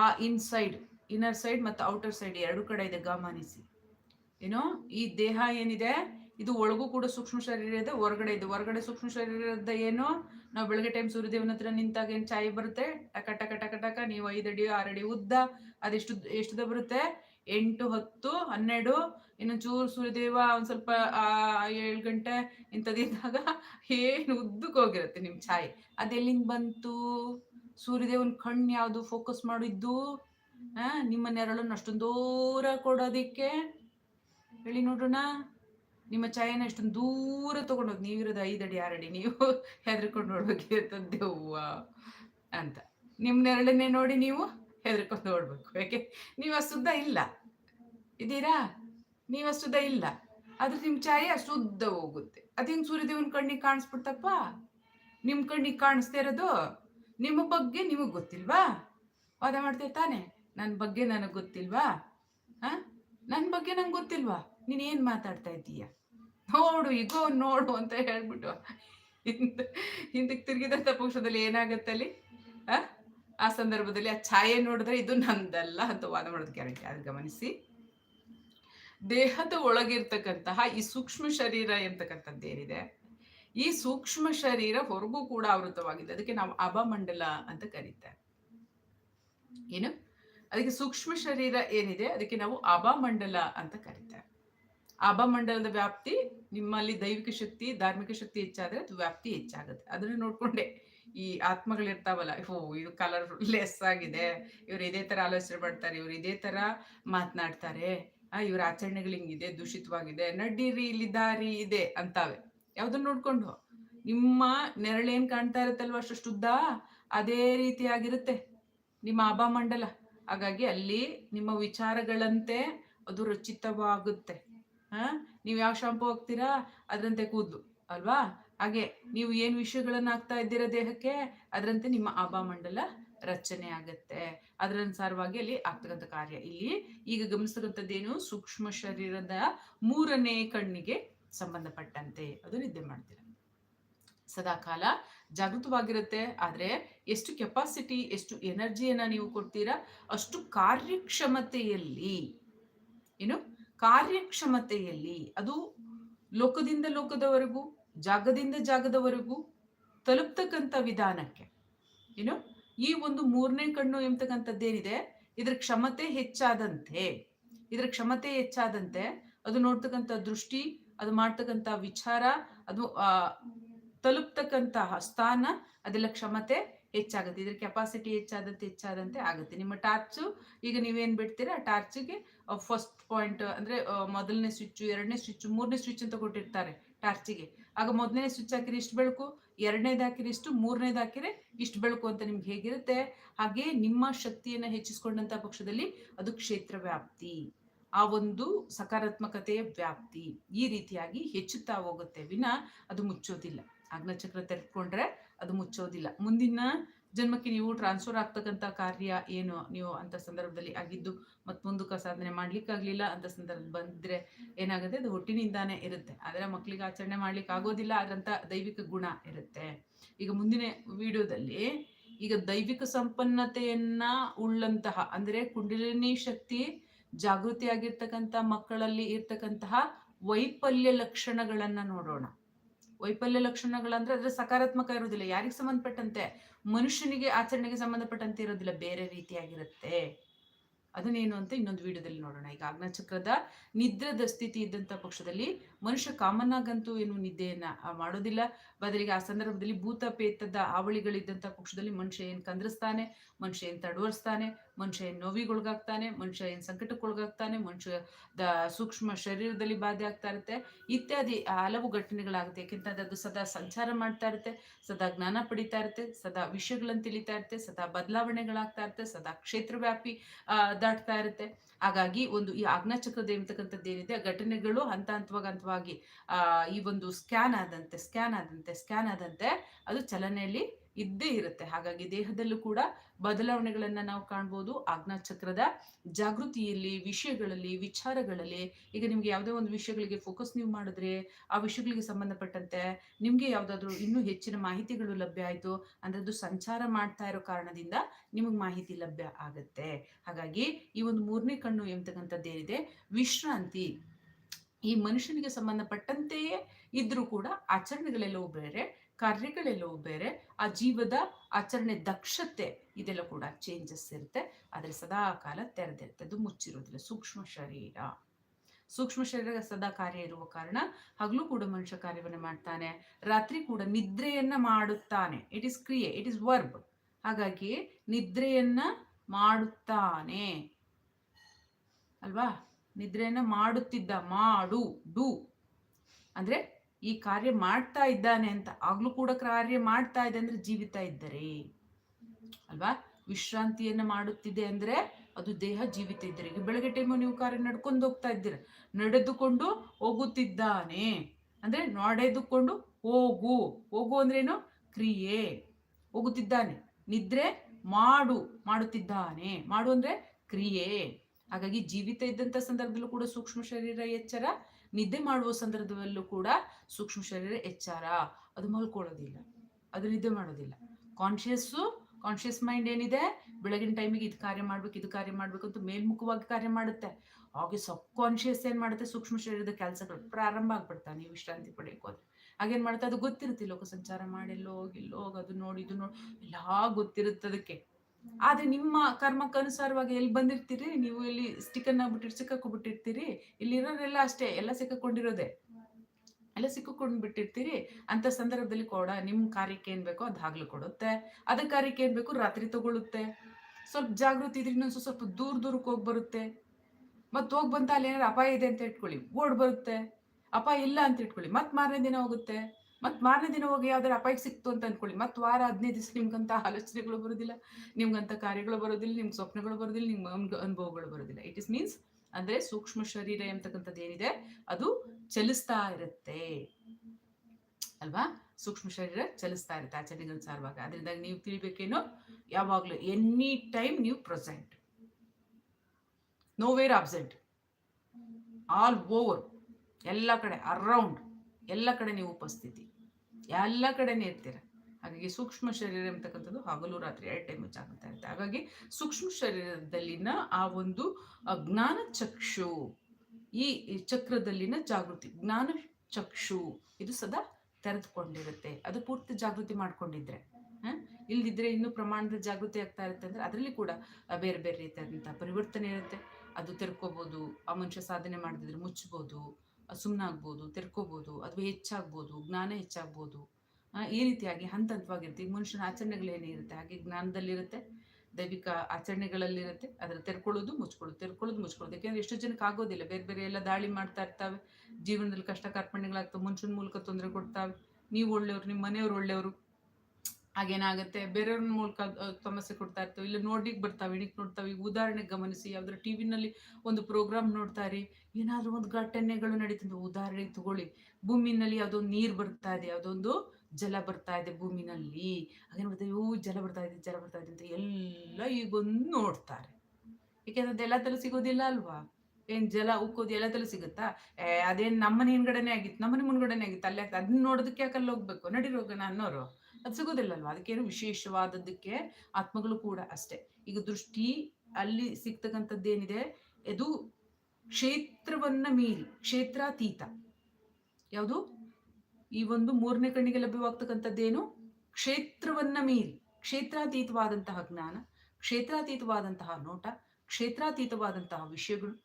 ಆ ಇನ್ಸೈಡ್ ಇನ್ನರ್ ಸೈಡ್ ಮತ್ತು ಔಟರ್ ಸೈಡ್ ಎರಡು ಕಡೆ ಇದೆ, ಗಮನಿಸಿ. ಏನೋ ಈ ದೇಹ ಏನಿದೆ, ಇದು ಒಳಗೂ ಕೂಡ ಸೂಕ್ಷ್ಮ ಶರೀರ ಇದೆ, ಹೊರಗಡೆ ಇದೆ. ಹೊರಗಡೆ ಸೂಕ್ಷ್ಮ ಶರೀರದ ಏನು? ನಾವು ಬೆಳಗ್ಗೆ ಟೈಮ್ ಸೂರ್ಯದೇವನ ಹತ್ರ ನಿಂತಾಗ ಏನು ಚಾಯಿ ಬರುತ್ತೆ? ಟಕ ಟಕ ಟಕ ಟಕ, ನೀವು ಐದಡಿ ಆರಡಿ ಉದ್ದ, ಅದೆಷ್ಟು, ಎಷ್ಟುದ ಬರುತ್ತೆ? ಎಂಟು ಹತ್ತು, ಹನ್ನೆರಡು, ಇನ್ನು ಚೂರು ಸೂರ್ಯದೇವ ಒಂದ್ ಸ್ವಲ್ಪ, ಆ, ಏಳು ಗಂಟೆ ಇಂಥದ್ದಿದ್ದಾಗ ಏನು ಉದ್ದಕ್ಕೆ ಹೋಗಿರುತ್ತೆ ನಿಮ್ಮ ಛಾಯೆ. ಅದೆಲ್ಲಿಂದ ಬಂತು? ಸೂರ್ಯದೇವನ ಕಣ್ಣು ಯಾವುದು ಫೋಕಸ್ ಮಾಡಿದ್ದು? ನಿಮ್ಮ ನೆರಳನ್ನು ಅಷ್ಟೊಂದು ದೂರ ಕೊಡೋದಿಕ್ಕೆ? ಹೇಳಿ ನೋಡೋಣ ನಿಮ್ಮ ಛಾಯೆನ ಅಷ್ಟೊಂದು ದೂರ ತಗೊಂಡೋಗಿ, ನೀವಿರೋದು ಐದಡಿ, ಆರಡಿ, ನೀವು ಹೆದರ್ಕೊಂಡು ನೋಡೋಕೆ ಹೂವ ಅಂತ. ನಿಮ್ಮ ನೆರಳನ್ನೇ ನೋಡಿ ನೀವು ಹೆದರ್ಕೊಂಡು ನೋಡಬೇಕು. ಯಾಕೆ? ನೀವು ಅಷ್ಟುದ್ದ ಇಲ್ಲ. ಇದ್ದೀರಾ? ನೀವು ಅಷ್ಟುದ್ದ ಇಲ್ಲ. ಆದ್ರೆ ನಿಮ್ಮ ಛಾಯೆ ಅಶುದ್ಧ ಹೋಗುತ್ತೆ. ಅದೇನು ಸೂರ್ಯದೇವನ ಕಣ್ಣಿಗೆ ಕಾಣಿಸ್ಬಿಡ್ತಪ್ಪ? ನಿಮ್ಮ ಕಣ್ಣಿಗೆ ಕಾಣಿಸ್ತಾ ಇರೋದು ನಿಮ್ಮ ಬಗ್ಗೆ ನಿಮಗೆ ಗೊತ್ತಿಲ್ವಾ? ವಾದ ಮಾಡ್ತಿರ್ತಾನೆ ತಾನೆ? ನನ್ನ ಬಗ್ಗೆ ನನಗೆ ಗೊತ್ತಿಲ್ವಾ? ಹಾಂ? ನನ್ನ ಬಗ್ಗೆ ನಂಗೆ ಗೊತ್ತಿಲ್ವಾ? ನೀನು ಏನು ಮಾತಾಡ್ತಾ ಇದ್ದೀಯ? ನೋಡು ಈಗ ನೋಡು ಅಂತ ಹೇಳ್ಬಿಟ್ಟು ಹಿಂದೆ ಹಿಂದಕ್ಕೆ ತಿರುಗಿದಂಥ ಪಕ್ಷದಲ್ಲಿ ಏನಾಗುತ್ತೆ ಅಲ್ಲಿ ಆ ಸಂದರ್ಭದಲ್ಲಿ ಆ ಛಾಯೆ ನೋಡಿದ್ರೆ ಇದು ನಂದಲ್ಲ ಅಂತ ವಾದ ಮಾಡೋದು ಕ್ಯಾರೆಕ್ಟರ್ ಅದು ಗಮನಿಸಿ. ದೇಹದ ಒಳಗಿರ್ತಕ್ಕಂತಹ ಈ ಸೂಕ್ಷ್ಮ ಶರೀರ ಇರ್ತಕ್ಕಂಥದ್ದು ಏನಿದೆ? ಈ ಸೂಕ್ಷ್ಮ ಶರೀರ ಹೊರಗೂ ಕೂಡ ಆವೃತವಾಗಿದೆ. ಅದಕ್ಕೆ ನಾವು ಅಭಮಂಡಲ ಅಂತ ಕರೀತೇವೆ ಏನು? ಅದಕ್ಕೆ ಸೂಕ್ಷ್ಮ ಶರೀರ ಏನಿದೆ? ಅದಕ್ಕೆ ನಾವು ಅಭಮಂಡಲ ಅಂತ ಕರಿತೇವೆ ಅಭಮಂಡಲದ ವ್ಯಾಪ್ತಿ ನಿಮ್ಮಲ್ಲಿ ದೈವಿಕ ಶಕ್ತಿ, ಧಾರ್ಮಿಕ ಶಕ್ತಿ ಹೆಚ್ಚಾದ್ರೆ ಅದು ವ್ಯಾಪ್ತಿ ಹೆಚ್ಚಾಗುತ್ತೆ. ಅದನ್ನು ನೋಡ್ಕೊಂಡೆ. ಈ ಆತ್ಮಗಳಿರ್ತಾವಲ್ಲ ಓ ಇದು ಕಲರ್ ಲೆಸ್ ಆಗಿದೆ ಇವ್ರು ಇದೇ ತರ ಆಲೋಚನೆ ಮಾಡ್ತಾರೆ ಇವ್ರು ಇದೇ ತರ ಮಾತನಾಡ್ತಾರೆ ಆ ಇವ್ರ ಆಚರಣೆಗಳು ಹಿಂಗಿದೆ ದೂಷಿತವಾಗಿದೆ ನಡ್ಡಿರಿ ಇಲ್ಲಿ ದಾರಿ ಇದೆ ಅಂತಾವೆ. ಯಾವ್ದನ್ನ ನೋಡ್ಕೊಂಡು? ನಿಮ್ಮ ನೆರಳೇನ್ ಕಾಣ್ತಾ ಇರುತ್ತಲ್ವ ಅಷ್ಟು ಶುದ್ಧ ಅದೇ ರೀತಿಯಾಗಿರುತ್ತೆ ನಿಮ್ಮ ಅಭಾಮಂಡಲ ಹಾಗಾಗಿ ಅಲ್ಲಿ ನಿಮ್ಮ ವಿಚಾರಗಳಂತೆ ಅದು ರಚಿತವಾಗುತ್ತೆ. ಹಾ ನೀವು ಯಾವ ಶಾಂಪು ಹಾಕ್ತೀರಾ? ಅದರಂತೆ ಕೂದ್ಲು ಅಲ್ವಾ? ಹಾಗೆ ನೀವು ಏನು ವಿಷಯಗಳನ್ನ ಆಗ್ತಾ ಇದ್ದೀರ ದೇಹಕ್ಕೆ? ಅದರಂತೆ ನಿಮ್ಮ ಆಭಾಮಂಡಲ ರಚನೆ ಆಗತ್ತೆ. ಅದರನುಸಾರವಾಗಿ ಅಲ್ಲಿ ಆಗ್ತಕ್ಕಂಥ ಕಾರ್ಯ. ಇಲ್ಲಿ ಈಗ ಗಮನಿಸ್ತಕ್ಕಂಥದ್ದೇನು? ಸೂಕ್ಷ್ಮ ಶರೀರದ ಮೂರನೇ ಕಣ್ಣಿಗೆ ಸಂಬಂಧಪಟ್ಟಂತೆ ಅದು ನಿದ್ದೆ ಮಾಡ್ತೀರ. ಸದಾಕಾಲ ಜಾಗೃತವಾಗಿರುತ್ತೆ. ಆದರೆ ಎಷ್ಟು ಕೆಪಾಸಿಟಿ, ಎಷ್ಟು ಎನರ್ಜಿಯನ್ನ ನೀವು ಕೊಡ್ತೀರಾ? ಅಷ್ಟು ಕಾರ್ಯಕ್ಷಮತೆಯಲ್ಲಿ, ಏನು? ಕಾರ್ಯಕ್ಷಮತೆಯಲ್ಲಿ. ಅದು ಲೋಕದಿಂದ ಲೋಕದವರೆಗೂ ಜಾಗದಿಂದ ಜಾಗದವರೆಗೂ ತಲುಪ್ತಕ್ಕಂಥ ವಿಧಾನಕ್ಕೆ ಏನು ಈ ಒಂದು ಮೂರನೇ ಕಣ್ಣು ಎಂಬತಕ್ಕಂಥದ್ದೇನಿದೆ, ಇದರ ಕ್ಷಮತೆ ಹೆಚ್ಚಾದಂತೆ, ಇದರ ಕ್ಷಮತೆ ಹೆಚ್ಚಾದಂತೆ ಅದು ನೋಡ್ತಕ್ಕಂಥ ದೃಷ್ಟಿ, ಅದು ಮಾಡ್ತಕ್ಕಂಥ ವಿಚಾರ, ಅದು ತಲುಪ್ತಕ್ಕಂತಹ ಸ್ಥಾನ, ಅದೆಲ್ಲ ಕ್ಷಮತೆ ಹೆಚ್ಚಾಗುತ್ತೆ. ಇದ್ರ ಕೆಪಾಸಿಟಿ ಹೆಚ್ಚಾದಂತೆ ಹೆಚ್ಚಾದಂತೆ ಆಗುತ್ತೆ. ನಿಮ್ಮ ಟಾರ್ಚು, ಈಗ ನೀವೇನು ಬಿಡ್ತೀರಾ ಆ ಟಾರ್ಚಿಗೆ ಫಸ್ಟ್ ಪಾಯಿಂಟ್ ಅಂದರೆ ಮೊದಲನೇ ಸ್ವಿಚ್ಚು ಎರಡನೇ ಸ್ವಿಚ್ಚು ಮೂರನೇ ಸ್ವಿಚ್ ಅಂತ ಕೊಟ್ಟಿರ್ತಾರೆ ಟಾರ್ಚಿಗೆ. ಆಗ ಮೊದಲನೇ ಸ್ವಿಚ್ ಹಾಕಿದ್ರೆ ಇಷ್ಟು ಬೆಳಕು, ಎರಡನೇದು ಹಾಕಿದ್ರೆ ಇಷ್ಟು, ಮೂರನೇದು ಹಾಕಿರೆ ಇಷ್ಟು ಬೆಳಕು ಅಂತ ನಿಮ್ಗೆ ಹೇಗಿರುತ್ತೆ? ಹಾಗೆ ನಿಮ್ಮ ಶಕ್ತಿಯನ್ನು ಹೆಚ್ಚಿಸಿಕೊಂಡಂತ ಪಕ್ಷದಲ್ಲಿ ಅದು ಕ್ಷೇತ್ರ ವ್ಯಾಪ್ತಿ. ಆ ಒಂದು ಸಕಾರಾತ್ಮಕತೆಯ ವ್ಯಾಪ್ತಿ ಈ ರೀತಿಯಾಗಿ ಹೆಚ್ಚುತ್ತಾ ಹೋಗುತ್ತೆ ವಿನ ಅದು ಮುಚ್ಚೋದಿಲ್ಲ. ಅಗ್ನಚಕ್ರ ತೆರೆದುಕೊಂಡ್ರೆ ಅದು ಮುಚ್ಚೋದಿಲ್ಲ. ಮುಂದಿನ ಜನ್ಮಕ್ಕೆ ನೀವು ಟ್ರಾನ್ಸ್ಫರ್ ಆಗ್ತಕ್ಕಂಥ ಕಾರ್ಯ ಏನು? ನೀವು ಅಂತ ಸಂದರ್ಭದಲ್ಲಿ ಆಗಿದ್ದು ಮತ್ತು ಮುಂದಕ್ಕೆ ಸಾಧನೆ ಮಾಡ್ಲಿಕ್ಕಾಗಲಿಲ್ಲ ಅಂತ ಸಂದರ್ಭ ಬಂದರೆ ಏನಾಗುತ್ತೆ? ಅದು ಹುಟ್ಟಿನಿಂದಾನೇ ಇರುತ್ತೆ. ಆದರೆ ಮಕ್ಕಳಿಗೆ ಆಚರಣೆ ಮಾಡ್ಲಿಕ್ಕೆ ಆಗೋದಿಲ್ಲ ಅದರಂಥ ದೈವಿಕ ಗುಣ ಇರುತ್ತೆ. ಈಗ ಮುಂದಿನ ವಿಡಿಯೋದಲ್ಲಿ ಈಗ ದೈವಿಕ ಸಂಪನ್ನತೆಯನ್ನ ಉಳ್ಳಂತಹ, ಅಂದರೆ ಕುಂಡಲಿನಿ ಶಕ್ತಿ ಜಾಗೃತಿಯಾಗಿರ್ತಕ್ಕಂಥ ಮಕ್ಕಳಲ್ಲಿ ಇರ್ತಕ್ಕಂತಹ ವೈಫಲ್ಯ ಲಕ್ಷಣಗಳನ್ನ ನೋಡೋಣ. ವೈಫಲ್ಯ ಲಕ್ಷಣಗಳಂದ್ರೆ ಅದ್ರ ಸಕಾರಾತ್ಮಕ ಇರೋದಿಲ್ಲ ಯಾರಿಗೆ ಸಂಬಂಧಪಟ್ಟಂತೆ? ಮನುಷ್ಯನಿಗೆ ಆಚರಣೆಗೆ ಸಂಬಂಧಪಟ್ಟಂತೆ ಇರೋದಿಲ್ಲ ಬೇರೆ ರೀತಿಯಾಗಿರುತ್ತೆ. ಅದನ್ನೇನು ಅಂತ ಇನ್ನೊಂದು ವಿಡಿಯೋದಲ್ಲಿ ನೋಡೋಣ. ಈಗ ಚಕ್ರದ ನಿದ್ರದ ಸ್ಥಿತಿ ಇದ್ದಂಥ ಪಕ್ಷದಲ್ಲಿ ಮನುಷ್ಯ ಕಾಮನ್ ಆಗಂತೂ ಏನು ನಿದ್ದೆಯನ್ನ ಮಾಡೋದಿಲ್ಲ. ಬದಲಿಗೆ ಆ ಸಂದರ್ಭದಲ್ಲಿ ಭೂತಪೇತದ ಹಾವಳಿಗಳಿದ್ದಂಥ ಪಕ್ಷದಲ್ಲಿ ಮನುಷ್ಯ ಏನು ಕಂದ್ರಿಸ್ತಾನೆ, ಮನುಷ್ಯ ಏನು ತಡವರ್ಸ್ತಾನೆ, ಮನುಷ್ಯ ಏನು ನೋವಿಗೊಳಗಾಗ್ತಾನೆ, ಮನುಷ್ಯ ಏನು ಸಂಕಟಕ್ಕೊಳಗಾಗ್ತಾನೆ, ಮನುಷ್ಯ ದ ಸೂಕ್ಷ್ಮ ಶರೀರದಲ್ಲಿ ಬಾಧೆ ಆಗ್ತಾ ಇರುತ್ತೆ. ಇತ್ಯಾದಿ ಹಲವು ಘಟನೆಗಳಾಗುತ್ತೆ. ಯಾಕೆಂತಂದ್ರೆ ಅದು ಸದಾ ಸಂಚಾರ ಮಾಡ್ತಾ ಇರುತ್ತೆ, ಸದಾ ಜ್ಞಾನ ಪಡಿತಾ ಇರುತ್ತೆ, ಸದಾ ವಿಷಯಗಳನ್ನು ತಿಳಿತಾ ಇರುತ್ತೆ, ಸದಾ ಬದಲಾವಣೆಗಳಾಗ್ತಾ ಇರುತ್ತೆ, ಸದಾ ಕ್ಷೇತ್ರವ್ಯಾಪಿ ದಾಟ್ತಾ ಇರುತ್ತೆ. ಹಾಗಾಗಿ ಒಂದು ಈ ಆಜ್ಞಾಚಕ್ರದ ಇರ್ತಕ್ಕಂಥದ್ದು ಏನಿದೆ, ಘಟನೆಗಳು ಹಂತ ಹಂತವಾಗಿ ಹಂತವಾಗಿ ಈ ಒಂದು ಸ್ಕ್ಯಾನ್ ಆದಂತೆ ಸ್ಕ್ಯಾನ್ ಆದಂತೆ ಸ್ಕ್ಯಾನ್ ಆದಂತೆ ಅದು ಚಲನೆಯಲ್ಲಿ ಇದ್ದೇ ಇರುತ್ತೆ. ಹಾಗಾಗಿ ದೇಹದಲ್ಲೂ ಕೂಡ ಬದಲಾವಣೆಗಳನ್ನ ನಾವು ಕಾಣ್ಬೋದು. ಚಕ್ರದ ಜಾಗೃತಿಯಲ್ಲಿ, ವಿಷಯಗಳಲ್ಲಿ, ವಿಚಾರಗಳಲ್ಲಿ. ಈಗ ನಿಮ್ಗೆ ಯಾವುದೇ ಒಂದು ವಿಷಯಗಳಿಗೆ ಫೋಕಸ್ ನೀವು ಮಾಡಿದ್ರೆ, ಆ ವಿಷಯಗಳಿಗೆ ಸಂಬಂಧಪಟ್ಟಂತೆ ನಿಮ್ಗೆ ಯಾವ್ದಾದ್ರು ಇನ್ನೂ ಹೆಚ್ಚಿನ ಮಾಹಿತಿಗಳು ಲಭ್ಯ ಆಯ್ತು ಅಂದ್ರೆ ಅದು ಸಂಚಾರ ಮಾಡ್ತಾ ಇರೋ ಕಾರಣದಿಂದ ನಿಮಗೆ ಮಾಹಿತಿ ಲಭ್ಯ ಆಗತ್ತೆ. ಹಾಗಾಗಿ ಈ ಒಂದು ಮೂರನೇ ಕಣ್ಣು ಎಂಬತಕ್ಕಂಥದ್ದು ಏನಿದೆ? ವಿಶ್ರಾಂತಿ. ಈ ಮನುಷ್ಯನಿಗೆ ಸಂಬಂಧಪಟ್ಟಂತೆಯೇ ಇದ್ರೂ ಕೂಡ ಆಚರಣೆಗಳೆಲ್ಲವೂ ಬೇರೆ ಕಾರ್ಯಗಳೆಲ್ಲವೂ ಬೇರೆ, ಆ ಜೀವದ ಆಚರಣೆ ದಕ್ಷತೆ ಇದೆಲ್ಲ ಕೂಡ ಚೇಂಜಸ್ ಇರುತ್ತೆ. ಆದರೆ ಸದಾ ಕಾಲ ತೆರೆದಿರುತ್ತೆ. ಅದು ಮುಚ್ಚಿರೋದಿಲ್ಲ. ಸೂಕ್ಷ್ಮ ಶರೀರ. ಸೂಕ್ಷ್ಮ ಶರೀರ ಸದಾ ಕಾರ್ಯ ಇರುವ ಕಾರಣ ಹಗಲು ಕೂಡ ಮನುಷ್ಯ ಕಾರ್ಯವನ್ನು ಮಾಡ್ತಾನೆ. ರಾತ್ರಿ ಕೂಡ ನಿದ್ರೆಯನ್ನ ಮಾಡುತ್ತಾನೆ. ಇಟ್ ಇಸ್ ಕ್ರಿಯೆ. ಇಟ್ ಇಸ್ ವರ್ಬ್ ಹಾಗಾಗಿ ನಿದ್ರೆಯನ್ನ ಮಾಡುತ್ತಾನೆ. ಅಲ್ವಾ? ನಿದ್ರೆಯನ್ನ ಮಾಡುತ್ತಿದ್ದ, ಮಾಡು, ಡು. ಅಂದ್ರೆ ಈ ಕಾರ್ಯ ಮಾಡ್ತಾ ಇದ್ದಾನೆ ಅಂತ ಆಗ್ಲೂ ಕೂಡ ಕಾರ್ಯ ಮಾಡ್ತಾ ಇದೆ ಅಂದ್ರೆ ಜೀವಿತ ಇದ್ದರೆ. ಅಲ್ವಾ? ವಿಶ್ರಾಂತಿಯನ್ನು ಮಾಡುತ್ತಿದೆ ಅಂದ್ರೆ ಅದು ದೇಹ ಜೀವಿತ ಇದ್ದರೆ. ಈಗ ಬೆಳಗ್ಗೆ ಟೈಮು ನೀವು ಕಾರ್ಯ ನಡ್ಕೊಂಡು ಹೋಗ್ತಾ ಇದ್ದೀರ. ನಡೆದುಕೊಂಡು ಹೋಗುತ್ತಿದ್ದಾನೆ. ಅಂದ್ರೆ ನಡೆದುಕೊಂಡು ಹೋಗು. ಹೋಗು ಅಂದ್ರೇನು ಕ್ರಿಯೆ. ಹೋಗುತ್ತಿದ್ದಾನೆ. ನಿದ್ರೆ ಮಾಡು, ಮಾಡುತ್ತಿದ್ದಾನೆ. ಮಾಡು ಅಂದ್ರೆ ಕ್ರಿಯೆ. ಹಾಗಾಗಿ ಜೀವಿತ ಇದ್ದಂಥ ಸಂದರ್ಭದಲ್ಲೂ ಕೂಡ ಸೂಕ್ಷ್ಮ ಶರೀರ ಎಚ್ಚರ ನಿದ್ದೆ ಮಾಡುವ ಸಂದರ್ಭದಲ್ಲೂ ಕೂಡ ಸೂಕ್ಷ್ಮ ಶರೀರ ಎಚ್ಚಾರ, ಅದು ಮಲ್ಕೊಳ್ಳೋದಿಲ್ಲ, ಅದು ನಿದ್ದೆ ಮಾಡೋದಿಲ್ಲ. ಕಾನ್ಶಿಯಸ್ಸು ಕಾನ್ಶಿಯಸ್ ಮೈಂಡ್ ಏನಿದೆ? ಬೆಳಗಿನ ಟೈಮಿಗೆ ಇದು ಕಾರ್ಯ ಮಾಡ್ಬೇಕು, ಇದು ಕಾರ್ಯ ಮಾಡ್ಬೇಕು ಅಂತ ಮೇಲ್ಮುಖವಾಗಿ ಕಾರ್ಯ ಮಾಡುತ್ತೆ. ಹಾಗೆ ಸಬ್ ಕಾನ್ಶಿಯಸ್ ಏನ್ ಮಾಡುತ್ತೆ? ಸೂಕ್ಷ್ಮ ಶರೀರದ ಕೆಲಸಗಳು ಪ್ರಾರಂಭ ಆಗ್ಬಿಡ್ತಾನೆ ನೀವು ವಿಶ್ರಾಂತಿ ಪಡೆಯಕ್ಕೆ ಹೋದ್ರೆ. ಹಾಗೇನ್ ಮಾಡುತ್ತೆ? ಅದು ಗೊತ್ತಿರುತ್ತೆ. ಲೋಕ ಸಂಚಾರ ಮಾಡಿ ಎಲ್ಲೋ ಹೋಗಿ ಎಲ್ಲೋ ಹೋಗಿ, ಅದು ನೋಡಿ, ಇದು ನೋಡಿ, ಎಲ್ಲಾ ಗೊತ್ತಿರುತ್ತೆ ಅದಕ್ಕೆ. ಆದ್ರೆ ನಿಮ್ಮ ಕರ್ಮಕ್ಕನುಸಾರವಾಗಿ ಎಲ್ಲಿ ಬಂದಿರ್ತೀರಿ? ನೀವು ಇಲ್ಲಿ ಸ್ಟಿಕನ್ ಆಗ್ಬಿಟ್ಟಿರ್ ಸಿಕ್ಕಾಕೊಂಡ್ಬಿಟ್ಟಿರ್ತೀರಿ ಇಲ್ಲಿರೋರೆಲ್ಲ ಅಷ್ಟೇ, ಎಲ್ಲ ಸಿಕ್ಕಾಕೊಂಡಿರೋದೆ. ಎಲ್ಲ ಸಿಕ್ಕಕೊಂಡು ಬಿಟ್ಟಿರ್ತೀರಿ. ಅಂತ ಸಂದರ್ಭದಲ್ಲಿ ಕೂಡ ನಿಮ್ಮ ಕಾರ್ಯಕ್ಕೆ ಏನ್ ಬೇಕೋ ಅದು ಹಾಗಲು ಕೊಡುತ್ತೆ. ಅದ ಕಾರ್ಯಕ್ಕೆ ಏನ್ ಬೇಕು ರಾತ್ರಿ ತಗೊಳ್ಳುತ್ತೆ ಸ್ವಲ್ಪ ಜಾಗೃತಿ ಇದ್ರೆ ಇನ್ನೊಂದು ಸ್ವಲ್ಪ ದೂರ ದೂರಕ್ಕೆ ಹೋಗಿ ಬರುತ್ತೆ. ಮತ್ತೆ ಹೋಗಿ ಬಂತ ಅಲ್ಲಿ ಏನಾದ್ರು ಅಪಾಯ ಇದೆ ಅಂತ ಇಟ್ಕೊಳ್ಳಿ. ಓಡ್ ಬರುತ್ತೆ. ಅಪಾಯ ಇಲ್ಲ ಅಂತ ಇಟ್ಕೊಳ್ಳಿ. ಮತ್ತೆ ಮಾರನೇ ದಿನ ಹೋಗುತ್ತೆ. ಮತ್ ಮಾರನೇ ದಿನ ಹೋಗಿ ಯಾವ್ದಾರ ಅಪಾಯ ಸಿಕ್ತು ಅಂತ ಅನ್ಕೊಳ್ಳಿ. ಮತ್ ವಾರ ಹದಿನೈದು ದಿವಸ ನಿಮ್ಗಂತ ಆಲೋಚನೆಗಳು ಬರೋದಿಲ್ಲ, ನಿಮ್ಗಂತ ಕಾರ್ಯಗಳು ಬರೋದಿಲ್ಲ, ನಿಮ್ಗೆ ಸ್ವಪ್ನಗಳು ಬರೋದಿಲ್ಲ, ನಿಮ್ಗೆ ಅನುಭವಗಳು ಬರೋದಿಲ್ಲ. ಇಟ್ ಇಸ್ ಮೀನ್ಸ್ ಅಂದ್ರೆ ಸೂಕ್ಷ್ಮ ಶರೀರ ಎಂತಕ್ಕಂಥದ್ದು ಏನಿದೆ? ಅದು ಚಲಿಸ್ತಾ ಇರುತ್ತೆ. ಅಲ್ವಾ? ಸೂಕ್ಷ್ಮ ಶರೀರ ಚಲಿಸ್ತಾ ಇರುತ್ತೆ ಆಚರಣೆಗನುಸಾರವಾಗ ಅದರಿಂದ ನೀವು ತಿಳಿಬೇಕೇನು? ಯಾವಾಗಲೂ ಎನಿ ಟೈಮ್ ನೀವು present. Nowhere absent all over ಎಲ್ಲ ಕಡೆ ಅರೌಂಡ್ ಎಲ್ಲ ಕಡೆ ನೀವು ಉಪಸ್ಥಿತಿ. ಎಲ್ಲ ಕಡೆನೇ ಇರ್ತೀರ. ಹಾಗಾಗಿ ಸೂಕ್ಷ್ಮ ಶರೀರ ಎಂಬತಕ್ಕಂಥದ್ದು ಹಗಲು ರಾತ್ರಿ ಎರಡು ಟೈಮ್ ಹೆಚ್ಚಾಗ್ತಾ ಇರುತ್ತೆ ಹಾಗಾಗಿ ಸೂಕ್ಷ್ಮ ಶರೀರದಲ್ಲಿನ ಆ ಒಂದು ಜ್ಞಾನ ಚಕ್ಷು, ಈ ಚಕ್ರದಲ್ಲಿನ ಜಾಗೃತಿ, ಜ್ಞಾನ ಚಕ್ಷು ಇದು ಸದಾ ತೆರೆದುಕೊಂಡಿರುತ್ತೆ. ಅದು ಪೂರ್ತಿ ಜಾಗೃತಿ ಮಾಡ್ಕೊಂಡಿದ್ರೆ ಇಲ್ದಿದ್ರೆ ಇನ್ನೂ ಪ್ರಮಾಣದ ಜಾಗೃತಿ ಆಗ್ತಾ ಇರುತ್ತೆ ಅಂದ್ರೆ ಅದರಲ್ಲಿ ಕೂಡ ಬೇರೆ ಬೇರೆ ರೀತಿಯಾದಂತಹ ಪರಿವರ್ತನೆ ಇರುತ್ತೆ. ಅದು ತೆರ್ಕೋಬಹುದು ಆ ಮನುಷ್ಯ ಸಾಧನೆ ಮಾಡಿದ್ರೆ ಮುಚ್ಚಬಹುದು ಸುಮ್ಮನಾಗ್ಬೋದು ತೆರ್ಕೋಬೋದು, ಅಥವಾ ಹೆಚ್ಚಾಗ್ಬೋದು, ಜ್ಞಾನ ಹೆಚ್ಚಾಗ್ಬೋದು ಈ ರೀತಿಯಾಗಿ ಹಂತ ಹಂತವಾಗಿರುತ್ತೆ ಈಗ ಮನುಷ್ಯನ ಆಚರಣೆಗಳೇನಿರುತ್ತೆ ಹಾಗೆ ಜ್ಞಾನದಲ್ಲಿರುತ್ತೆ, ದೈವಿಕ ಆಚರಣೆಗಳಲ್ಲಿರುತ್ತೆ ಅದರ ತೆರ್ಕೊಳ್ಳೋದು, ಮುಚ್ಕೊಳ್ಳೋದು ತೆರ್ಕೊಳ್ಳೋದು, ಮುಚ್ಕೊಳ್ಳೋದು. ಯಾಕೆಂದ್ರೆ ಎಷ್ಟು ಜನಕ್ಕೆ ಆಗೋದಿಲ್ಲ. ಬೇರೆ ಬೇರೆ ಎಲ್ಲ ದಾಳಿ ಮಾಡ್ತಾ ಇರ್ತಾವೆ. ಜೀವನದಲ್ಲಿ ಕಷ್ಟ ಕಾರ್ಪಣ್ಯಗಳಾಗ್ತವೆ ಮನುಷ್ಯನ ಮೂಲಕ ತೊಂದರೆ ಕೊಡ್ತಾವೆ. ನೀವು ಒಳ್ಳೆಯವರು, ನಿಮ್ಮ ಮನೆಯವರು ಒಳ್ಳೆಯವರು. ಹಾಗೇನಾಗುತ್ತೆ? ಬೇರೆಯವ್ರ ಮೂಲಕ ಸಮಸ್ಯೆ ಕೊಡ್ತಾ ಇರ್ತವೆ. ಇಲ್ಲ ನೋಡಿಕ್ ಬರ್ತಾವೆ, ಇಣಿಕ್ ನೋಡ್ತಾವೆ. ಈಗ ಉದಾಹರಣೆಗೆ ಗಮನಿಸಿ, ಯಾವ್ದಾದ್ರು ಟಿ ವಿನಲ್ಲಿ ಒಂದು ಪ್ರೋಗ್ರಾಮ್ ನೋಡ್ತಾರೆ ಏನಾದರೂ ಒಂದು ಘಟನೆಗಳು ನಡೀತದೆ ಉದಾಹರಣೆಗೆ ತಗೊಳ್ಳಿ. ಭೂಮಿನಲ್ಲಿ ಯಾವುದೋ ನೀರು ಬರ್ತಾ ಇದೆ, ಯಾವುದೊಂದು ಜಲ ಬರ್ತಾ ಇದೆ ಭೂಮಿನಲ್ಲಿ. ಹಾಗೆ ಬರ್ತಾ ಇವು ಜಲ ಬರ್ತಾ ಇದೆ, ಜಲ ಬರ್ತಾ ಇದೆ ಅಂತ ಎಲ್ಲ ಈಗೊಂದು ನೋಡ್ತಾರೆ. ಯಾಕೆಂದ್ರೆ ಅದೆಲ್ಲ ತಲೆ ಸಿಗೋದಿಲ್ಲ ಅಲ್ವಾ? ಏನ್ ಜಲ ಉಕ್ಕೋದು ಎಲ್ಲ ತಲೆ ಸಿಗುತ್ತಾ? ಅದೇನ್ ನಮ್ಮನೆ ಹಿಂದ್ಗಡೆನೆ ಆಗಿತ್ತು, ನಮ್ಮನೆ ಮುಂದ್ಗಡೆನೆ ಆಗಿತ್ತು. ಅಲ್ಲೇ ಅದನ್ನ ನೋಡೋದಕ್ಕೆ ಯಾಕಲ್ಲಿ ಹೋಗ್ಬೇಕು ನಡಿರೋಗಣ ಅನ್ನೋರು. ಅದು ಸಿಗೋದಿಲ್ಲಲ್ವ? ಅದಕ್ಕೇನು ವಿಶೇಷವಾದದ್ದಕ್ಕೆ ಆತ್ಮಗಳು ಕೂಡ ಅಷ್ಟೇ. ಈಗ ದೃಷ್ಟಿ ಅಲ್ಲಿ ಸಿಗ್ತಕ್ಕಂಥದ್ದೇನಿದೆ? ಇದು ಕ್ಷೇತ್ರವನ್ನ ಮೀರಿ, ಕ್ಷೇತ್ರಾತೀತ. ಯಾವುದು? ಈ ಒಂದು ಮೂರನೇ ಕಣ್ಣಿಗೆ ಲಭ್ಯವಾಗ್ತಕ್ಕಂಥದ್ದೇನು? ಕ್ಷೇತ್ರವನ್ನ ಮೀರಿ, ಕ್ಷೇತ್ರಾತೀತವಾದಂತಹ ಜ್ಞಾನ, ಕ್ಷೇತ್ರಾತೀತವಾದಂತಹ ನೋಟ, ಕ್ಷೇತ್ರಾತೀತವಾದಂತಹ ವಿಷಯಗಳು,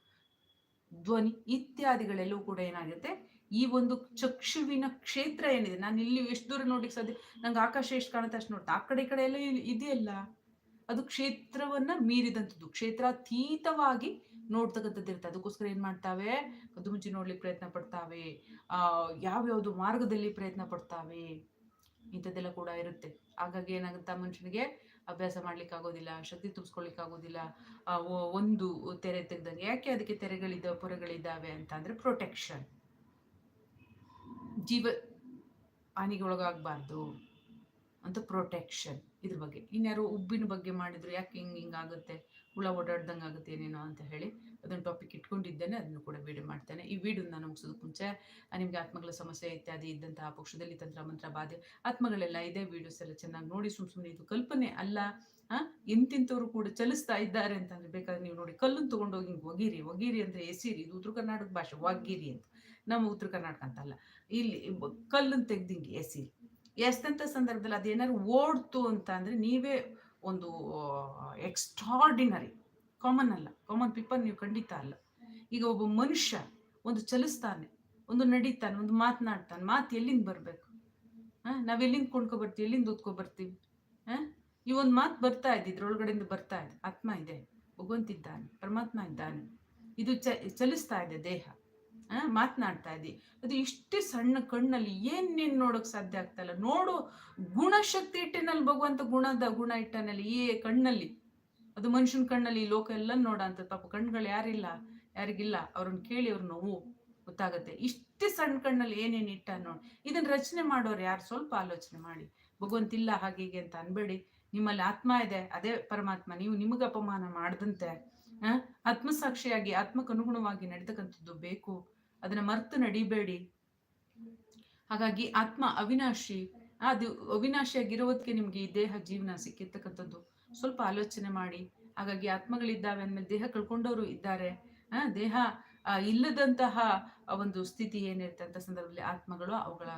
ಧ್ವನಿ ಇತ್ಯಾದಿಗಳೆಲ್ಲವೂ ಕೂಡ ಏನಾಗುತ್ತೆ? ಈ ಒಂದು ಚಕ್ಷುವಿನ ಕ್ಷೇತ್ರ ಏನಿದೆ? ನಾನು ಇಲ್ಲಿ ಎಷ್ಟು ದೂರ ನೋಡ್ಲಿಕ್ಕೆ ಸಾಧ್ಯ? ನಂಗೆ ಆಕಾಶ ಎಷ್ಟು ಕಾಣುತ್ತೆ ಅಷ್ಟು ನೋಡ್ತಾ ಆ ಕಡೆ ಈ ಕಡೆ ಎಲ್ಲ ಇದೆಯಲ್ಲ? ಅದು ಕ್ಷೇತ್ರವನ್ನ ಮೀರಿದಂಥದ್ದು. ಕ್ಷೇತ್ರಾತೀತವಾಗಿ ನೋಡ್ತಕ್ಕಂಥದ್ದು ಇರುತ್ತೆ. ಅದಕ್ಕೋಸ್ಕರ ಏನ್ ಮಾಡ್ತಾವೆ? ಕದ್ದು ಮುಂಚೆ ನೋಡ್ಲಿಕ್ಕೆ ಪ್ರಯತ್ನ ಪಡ್ತಾವೆ. ಆ, ಯಾವ್ಯಾವ್ದು ಮಾರ್ಗದಲ್ಲಿ ಪ್ರಯತ್ನ ಪಡ್ತಾವೆ? ಇಂಥದ್ದೆಲ್ಲ ಕೂಡ ಇರುತ್ತೆ. ಹಾಗಾಗಿ ಏನಾಗುತ್ತೆ ಮನುಷ್ಯನಿಗೆ? ಅಭ್ಯಾಸ ಮಾಡ್ಲಿಕ್ಕೆ ಆಗೋದಿಲ್ಲ ಶಕ್ತಿ ತುಂಬಿಸ್ಕೊಳ್ಲಿಕ್ಕೆ ಆಗೋದಿಲ್ಲ ಒಂದು ತೆರೆ ತೆಗೆದಂಗೆ. ಯಾಕೆ ಅದಕ್ಕೆ ತೆರೆಗಳಿದ್ದಾವೆ ಪೊರೆಗಳಿದ್ದಾವೆ ಅಂತ ಅಂದ್ರೆ ಪ್ರೊಟೆಕ್ಷನ್ ಜೀವ ಹಾನಿಗೊಳಗಾಗಬಾರ್ದು ಅಂತ ಪ್ರೊಟೆಕ್ಷನ್ ಇದ್ರ ಬಗ್ಗೆ. ಇನ್ಯಾರು ಉಬ್ಬಿನ ಬಗ್ಗೆ ಮಾಡಿದ್ರು ಯಾಕೆ ಹಿಂಗೆ ಹಿಂಗಾಗುತ್ತೆ ಹುಳ ಓಡಾಡ್ದಂಗೆ ಆಗುತ್ತೆ ಏನೇನೋ ಅಂತ ಹೇಳಿ ಅದನ್ನು ಟಾಪಿಕ್ ಇಟ್ಕೊಂಡಿದ್ದೇನೆ, ಅದನ್ನು ಕೂಡ ವೀಡಿಯೋ ಮಾಡ್ತೇನೆ. ಈ ವಿಡಿಯೋ ನಾನು ಮುಗಿಸೋದಕ್ಕೆ ಮುಂಚೆ ನಿಮಗೆ ಆತ್ಮಗಳ ಸಮಸ್ಯೆ ಇತ್ಯಾದಿ ಇದ್ದಂತಹ ಪಕ್ಷದಲ್ಲಿ ತಂತ್ರ ಮಂತ್ರ ಬಾಧೆ ಆತ್ಮಗಳೆಲ್ಲ ಇದೆ ವೀಡಿಯೋಸ್ ಎಲ್ಲ ಚೆನ್ನಾಗಿ ನೋಡಿ ಸುಮ್ ಸುಮ್ಮನೆ ಇದು ಕಲ್ಪನೆ ಅಲ್ಲ ಎಂತಿಂಥವ್ರು ಕೂಡ ಚಲಿಸ್ತಾ ಇದ್ದಾರೆ ಅಂತಂದ್ರೆ ಬೇಕಾದ್ರೆ ನೀವು ನೋಡಿ ಕಲ್ಲನ್ನು ತಗೊಂಡೋಗಿ ಹಿಂಗೆ ಒಗೀರಿ ಒಗೀರಿ ಅಂದ್ರೆ ಎಸಿರಿ, ಇದು ಉತ್ತರ ಕರ್ನಾಟಕ ಭಾಷೆ, ಒಗ್ಗಿರಿ ಅಂತ. ನಮ್ಮ ಉತ್ತರ ಕರ್ನಾಟಕ ಅಂತ ಅಲ್ಲ ಇಲ್ಲಿ ಕಲ್ಲನ್ನು ತೆಗೆದು ಹಿಂಗೆ ಎಸ್ ಎಷ್ಟಂತ ಸಂದರ್ಭದಲ್ಲಿ ಅದೇನಾದ್ರು ಓಡ್ತು ಅಂತ ಅಂದರೆ ನೀವೇ ಒಂದು ಎಕ್ಸ್ಟ್ರಾರ್ಡಿನರಿ ಕಾಮನ್ ಅಲ್ಲ. ಕಾಮನ್ ಪೀಪಲ್ ನೀವು ಖಂಡಿತ ಅಲ್ಲ. ಈಗ ಒಬ್ಬ ಮನುಷ್ಯ ಒಂದು ಚಲಿಸ್ತಾನೆ, ಒಂದು ನಡೀತಾನೆ, ಒಂದು ಮಾತನಾಡ್ತಾನೆ, ಮಾತು ಎಲ್ಲಿಂದ ಬರಬೇಕು? ಹಾಂ ನಾವು ಎಲ್ಲಿಂದ ಕೊಂಡ್ಕೊಬರ್ತೀವಿ? ಎಲ್ಲಿಂದ ಓದ್ಕೊಬರ್ತೀವಿ? ಹಾಂ ಈ ಒಂದು ಮಾತು ಬರ್ತಾ ಇದೆ, ಇದ್ರೊಳಗಡೆಯಿಂದ ಬರ್ತಾ ಇದೆ. ಆತ್ಮ ಇದೆ. ಭಗವಂತಿದ್ದಾನೆ ಪರಮಾತ್ಮ ಇದ್ದಾನೆ. ಇದು ಚಲಿಸ್ತಾ ಇದೆ ದೇಹ. ಮಾತನಾಡ್ತಾ ಇದ್ದಿ. ಅದು ಇಷ್ಟು ಸಣ್ಣ ಕಣ್ಣಲ್ಲಿ ಏನೇನು ನೋಡೋಕೆ ಸಾಧ್ಯ ಆಗ್ತಾ ನೋಡು, ಗುಣಶಕ್ತಿ ಇಟ್ಟಿನಲ್ಲಿ ಭಗವಂತ ಗುಣದ ಗುಣ ಇಟ್ಟನಲ್ಲಿ ಈ ಕಣ್ಣಲ್ಲಿ. ಅದು ಮನುಷ್ಯನ ಕಣ್ಣಲ್ಲಿ ಈ ಲೋಕ ಎಲ್ಲ ನೋಡ ಅಂತ ಪಾಪ ಕಣ್ಗಳು ಯಾರಿಲ್ಲ, ಯಾರಿಗಿಲ್ಲ. ಅವ್ರನ್ನ ಕೇಳಿ ಅವ್ರ ನೋವು ಗೊತ್ತಾಗುತ್ತೆ. ಇಷ್ಟೇ ಸಣ್ಣ ಕಣ್ಣಲ್ಲಿ ಏನೇನು ಇಟ್ಟ ನೋಡಿ. ಇದನ್ನ ರಚನೆ ಮಾಡೋರು ಯಾರು? ಸ್ವಲ್ಪ ಆಲೋಚನೆ ಮಾಡಿ. ಭಗವಂತಿಲ್ಲ ಹಾಗೆ ಹೀಗೆ ಅಂತ ಅನ್ಬೇಡಿ. ನಿಮ್ಮಲ್ಲಿ ಆತ್ಮ ಇದೆ, ಅದೇ ಪರಮಾತ್ಮ. ನೀವು ನಿಮಗೆ ಅಪಮಾನ ಮಾಡದಂತೆ ಆತ್ಮಸಾಕ್ಷಿಯಾಗಿ ಆತ್ಮಕ್ಕನುಗುಣವಾಗಿ ನಡೀತಕ್ಕಂಥದ್ದು ಬೇಕು. ಅದನ್ನ ಮರ್ತು ನಡಿಬೇಡಿ. ಹಾಗಾಗಿ ಆತ್ಮ ಅವಿನಾಶಿ ಅದು ಅವಿನಾಶಿಯಾಗಿರೋದಕ್ಕೆ ನಿಮ್ಗೆ ಈ ದೇಹ ಜೀವನ ಸಿಕ್ಕಿರ್ತಕ್ಕಂಥದ್ದು. ಸ್ವಲ್ಪ ಆಲೋಚನೆ ಮಾಡಿ. ಹಾಗಾಗಿ ಆತ್ಮಗಳಿದ್ದಾವೆ ಅಂದ್ಮೇಲೆ ದೇಹ ಕಳ್ಕೊಂಡವರು ಇದ್ದಾರೆ. ದೇಹ ಇಲ್ಲದಂತಹ ಒಂದು ಸ್ಥಿತಿ ಏನಿರುತ್ತೆ ಅಂತ ಸಂದರ್ಭದಲ್ಲಿ ಆತ್ಮಗಳು ಅವುಗಳ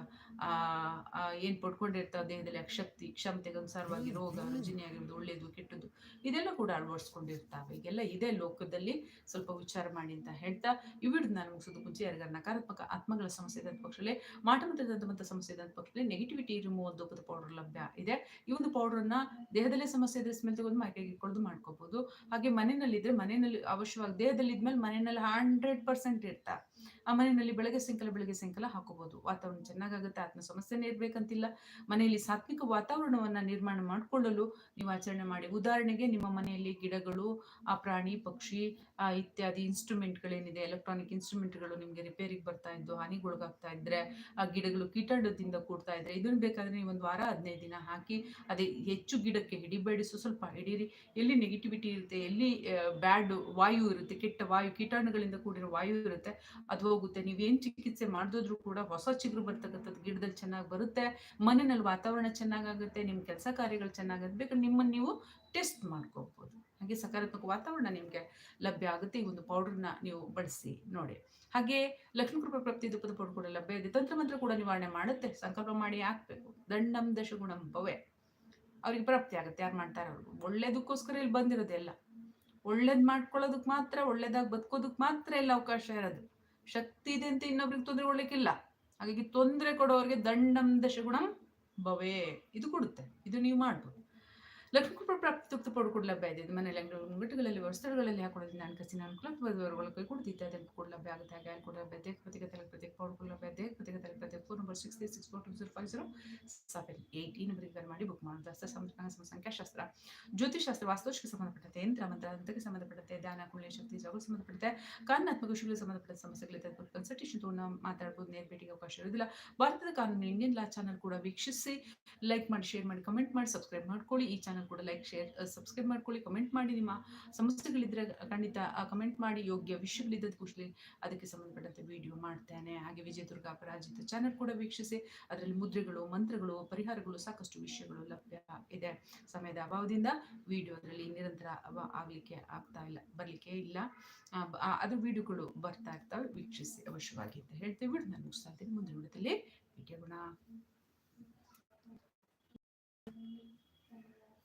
ಏನು ಪಡ್ಕೊಂಡಿರ್ತಾವೆ ದೇಹದಲ್ಲಿ ಅಕ್ಷಕ್ತಿ, ಕ್ಷಮತೆಗೆ ಅನುಸಾರವಾಗಿ ರೋಗ ರುಜಿನಿಯಾಗಿರೋದು ಒಳ್ಳೆಯದು ಕೆಟ್ಟದ್ದು, ಇದೆಲ್ಲ ಕೂಡ ಅಳವಡಿಸ್ಕೊಂಡಿರ್ತಾವೆ. ಈಗೆಲ್ಲ ಇದೇ ಲೋಕದಲ್ಲಿ ಸ್ವಲ್ಪ ವಿಚಾರ ಮಾಡಿ ಅಂತ ಹೇಳ್ತಾ ಇವಿಡ್ದು ನಾನು ಮುಗಿಸೋದು ಮುಂಚೆ ಯಾರಿಗಾರ ನಕಾರಾತ್ಮಕ ಆತ್ಮಗಳ ಸಮಸ್ಯೆ ಇದ್ದಂಥ ಪಕ್ಷದಲ್ಲಿ, ಮಾಟ ಮತ್ತು ಸಮಸ್ಯೆ ಇದ್ದಂಥ ಪಕ್ಷದಲ್ಲಿ ನೆಗೆಟಿವಿಟಿ ರಿಮೂವ್ ದೂಪದ ಪೌಡರ್ ಲಭ್ಯ ಇದೆ. ಈ ಒಂದು ಪೌಡರ್ನ ದೇಹದಲ್ಲೇ ಸಮಸ್ಯೆ ಇದ್ರೆ ಸ್ಮೆಲ್ ತಗೊಂಡು ಮೈಕೈಗೆ ಇಟ್ಕೊಳ್ಳೋದು ಮಾಡ್ಕೋಬಹುದು ಹಾಗೆ ಮನೆಯಲ್ಲಿ ಇದ್ರೆ ಮನೆಯಲ್ಲಿ ಅವಶ್ಯವಾಗಿ ದೇಹದಲ್ಲಿ ಇದ್ಮೇಲೆ ಮನೆಯಲ್ಲಿ ಹಂಡ್ರೆಡ್ ಪರ್ಸೆಂಟ್ ಇರ್ತಾ. ಆ ಮನೆಯಲ್ಲಿ ಬೆಳಗ್ಗೆ ಸಾಯಂಕಾಲ ಬೆಳಗ್ಗೆ ಸಾಯಂಕಾಲ ಹಾಕೋಬಹುದು ವಾತಾವರಣ ಚೆನ್ನಾಗಾಗುತ್ತೆ, ಆತ್ಮ ಸಮಸ್ಯೆನೇ ಇರ್ಬೇಕಂತಿಲ್ಲ. ಮನೆಯಲ್ಲಿ ಸಾತ್ವಿಕ ವಾತಾವರಣವನ್ನ ನಿರ್ಮಾಣ ಮಾಡಿಕೊಳ್ಳಲು ನೀವು ಆಚರಣೆ ಮಾಡಿ. ಉದಾಹರಣೆಗೆ ನಿಮ್ಮ ಮನೆಯಲ್ಲಿ ಗಿಡಗಳು, ಆ ಪ್ರಾಣಿ, ಪಕ್ಷಿ, ಆ ಇತ್ಯಾದಿ ಇನ್ಸ್ಟ್ರೂಮೆಂಟ್ಗಳೇನಿದೆ ಎಲೆಕ್ಟ್ರಾನಿಕ್ ಇನ್ಸ್ಟ್ರೂಮೆಂಟ್ಗಳು ನಿಮಗೆ ರಿಪೇರಿಗೆ ಬರ್ತಾ ಇದ್ದು, ಹಾನಿಗೊಳಗಾಗ್ತಾ ಇದ್ರೆ, ಆ ಗಿಡಗಳು ಕೀಟಾಡೋದಿಂದ ಕೂಡ್ತಾ ಇದ್ರೆ, ಇದನ್ನ ಬೇಕಾದ್ರೆ ನೀವು ಒಂದು ವಾರ ಹದಿನೈದು ದಿನ ಹಾಕಿ, ಅದೇ ಹೆಚ್ಚು ಗಿಡಕ್ಕೆ ಹಿಡಿಬೇಡಿ ಸ್ವಲ್ಪ ಹಿಡೀರಿ. ಎಲ್ಲಿ ನೆಗೆಟಿವಿಟಿ ಇರುತ್ತೆ, ಎಲ್ಲಿ ಬ್ಯಾಡ್ ವಾಯು ಇರುತ್ತೆ, ಕೆಟ್ಟ ವಾಯು, ಕೀಟಾಣುಗಳಿಂದ ಕೂಡಿರೋ ವಾಯು ಇರುತ್ತೆ, ಅದು ಹೋಗುತ್ತೆ. ನೀವೇನ್ ಚಿಕಿತ್ಸೆ ಮಾಡಿದ್ರು ಕೂಡ ಹೊಸ ಚಿಗುರು ಬರ್ತಕ್ಕಂಥದ್ದು ಗಿಡದಲ್ಲಿ ಚೆನ್ನಾಗಿ ಬರುತ್ತೆ. ಮನೆಯಲ್ಲಿ ವಾತಾವರಣ ಚೆನ್ನಾಗಾಗುತ್ತೆ. ನಿಮ್ಮ ಕೆಲಸ ಕಾರ್ಯಗಳು ಚೆನ್ನಾಗುತ್ತೆ ಬೇಕಾದ್ರೆ ನಿಮ್ಮನ್ನು ನೀವು ಟೆಸ್ಟ್ ಮಾಡ್ಕೋಬಹುದು ಹಾಗೆ ಸಕಾರಾತ್ಮಕ ವಾತಾವರಣ ನಿಮಗೆ ಲಭ್ಯ ಆಗುತ್ತೆ. ಈ ಒಂದು ಪೌಡರ್ನ ನೀವು ಬಳಸಿ ನೋಡಿ. ಹಾಗೆ ಲಕ್ಷ್ಮೀ ಕೃಪಾ ಪ್ರಾಪ್ತಿ ದುಪ್ಪದ ಪೌಡರ್ ಕೂಡ ಲಭ್ಯ ಇದೆ. ತಂತ್ರಮಂತ್ರ ಕೂಡ ನಿವಾರಣೆ ಮಾಡುತ್ತೆ. ಸಂಕಲ್ಪ ಮಾಡಿ ಹಾಕ್ಬೇಕು. ದಂಡಂ ದಶಗುಣಂ ಭವೆ. ಅವ್ರಿಗೆ ಪ್ರಾಪ್ತಿ ಆಗುತ್ತೆ. ಯಾರು ಮಾಡ್ತಾರೆ ಅವ್ರಿಗೆ ಒಳ್ಳೇದಕ್ಕೋಸ್ಕರ ಇಲ್ಲಿ ಬಂದಿರೋದೆಲ್ಲ ಒಳ್ಳೇದ್ ಮಾಡ್ಕೊಳ್ಳೋದಕ್ ಮಾತ್ರ, ಒಳ್ಳೇದಾಗಿ ಬದುಕೋದಕ್ ಮಾತ್ರ ಎಲ್ಲ ಅವಕಾಶ ಇರೋದು. ಶಕ್ತಿ ಇದೆ ಅಂತ ಇನ್ನೊಬ್ರಿಗೆ ತೊಂದರೆ ಕೊಡ್ಲಿಕ್ಕಿಲ್ಲ. ಹಾಗಾಗಿ ತೊಂದರೆ ಕೊಡೋರಿಗೆ ದಂಡಂ ದಶಗುಣಂ ಭವೇ. ಇದು ಕೊಡುತ್ತೆ. ಇದು ನೀವು ಮಾಡ್ಬೋದು. ಲಕ್ಷ್ಮೀ ಪ್ರಾಪ್ತಿ ಕೂಡ ಲಭ್ಯ ಇದೆ. ಮನೆಯಲ್ಲಿ ಅಂಗಡಿ ಮುಂಗಟ್ಟುಗಳಲ್ಲಿ ವಸ್ತುಗಳಲ್ಲಿ ಹಾಕೊಳ್ಳೋದ್ರಿಂದ ಕಸಿನ ಅನುಕೂಲ ಬರುವವರುಗಳ ಕೈ ಕೊಡ್ತಿದ್ದೆ. ಅದನ್ನು ಕೂಡ ಲಭ್ಯ ಆಗುತ್ತೆ. ಹಾಗೆ ಕೂಡ ಲಭ್ಯ ದೇಹ ಪ್ರತಿಗೆ ತಲುಪತ್ತೆ ಪಡ್ಕೊಳ್ಳ ಲಭ್ಯ ದೇಹ ಪ್ರತಿಗೆ ತಲುಪತ್ತೆ phone number six three six four two zero five zero seven eight ಈ ನಂಬರಿಗೆ ಮಾಡಿ ಬುಕ್ ಮಾಡೋದು ಅಸ್ತ ಸಂಸ್ಕೃತ ಸಂಖ್ಯಾಶಾಸ್ತ್ರ ಜ್ಯೋತಿಷಾಸ್ತ್ರ ವಾಸ್ತುಶಕ್ಕೆ ಸಂಬಂಧಪಟ್ಟಂತೆ, ಯಂತ್ರ ಮಂತ್ರ ಹಂತಕ್ಕೆ ಸಂಬಂಧಪಟ್ಟಂತೆ ದಾನ ಕುಳ್ಳೆ ಶಕ್ತಿ ಜಾಗಕ್ಕೆ ಸಂಬಂಧಪಟ್ಟಂತೆ, ಕಾನೂನಾತ್ಮಕ ವಿಷಯಗಳಿಗೆ ಸಂಬಂಧಪಟ್ಟ ಸಮಸ್ಯೆಗಳಿದೆ ಕನ್ಸಲ್ಟೇಷನ್ ತಗೊಂಡು ಮಾತಾಡ್ಬೋದು. ನೇರ ಭೇಟಿಗೆ ಅವಕಾಶ ಇರೋದಿಲ್ಲ. ಭಾರತದ ಕಾನೂನು ಇಂಡಿಯನ್ ಲಾ ಚಾನಲ್ ಕೂಡ ವೀಕ್ಷಿಸಿ ಲೈಕ್ ಮಾಡಿ ಶೇರ್ ಮಾಡಿ ಕಮೆಂಟ್ ಮಾಡಿ ಸಬ್ಸ್ಕ್ರೈಬ್ ಮಾಡ್ಕೊಳ್ಳಿ. ಈ ಚಾನಲ್ ಕೂಡ ಲೈಕ್ ಶೇರ್ ಸಬ್ಸ್ಕ್ರೈಬ್ ಮಾಡ್ಕೊಳ್ಳಿ ಕಮೆಂಟ್ ಮಾಡಿ. ನಿಮ್ಮ ಸಮಸ್ಯೆಗಳಿದ್ರೆ ಖಂಡಿತ ಕಮೆಂಟ್ ಮಾಡಿ. ಯೋಗ್ಯ ವಿಷಯಗಳಿದ್ದ ಕೂಡಲೇ ಅದಕ್ಕೆ ಸಂಬಂಧಪಟ್ಟಂತೆ ವಿಡಿಯೋ ಮಾಡ್ತೇನೆ. ಹಾಗೆ ವಿಜಯದುರ್ಗ ಅಪರಾಜಿತ ಚಾನಲ್ ಕೂಡ ವೀಕ್ಷಿಸಿ. ಅದರಲ್ಲಿ ಮುದ್ರೆಗಳು, ಮಂತ್ರಗಳು, ಪರಿಹಾರಗಳು ಸಾಕಷ್ಟು ವಿಷಯಗಳು ಲಭ್ಯ ಇದೆ. ಸಮಯದ ಅಭಾವದಿಂದ ವಿಡಿಯೋ ಅದರಲ್ಲಿ ನಿರಂತರ ಆಗಲಿಕ್ಕೆ ಆಗ್ತಾ ಇಲ್ಲ, ಬರಲಿಕ್ಕೆ ಇಲ್ಲ. ಅದು ವಿಡಿಯೋಗಳು ಬರ್ತಾ ಇರ್ತವೆ. ವೀಕ್ಷಿಸಿ ಅವಶ್ಯವಾಗಿ ಅಂತ ಹೇಳ್ತೇವೆ ನಾನು ಮುಗಿಸ್ತಾ ಇದ್ದೀನಿ. ಮುಂದಿನ ವಿಡಿಯೋದಲ್ಲಿ ವಿಡಿಯೋಗುಣ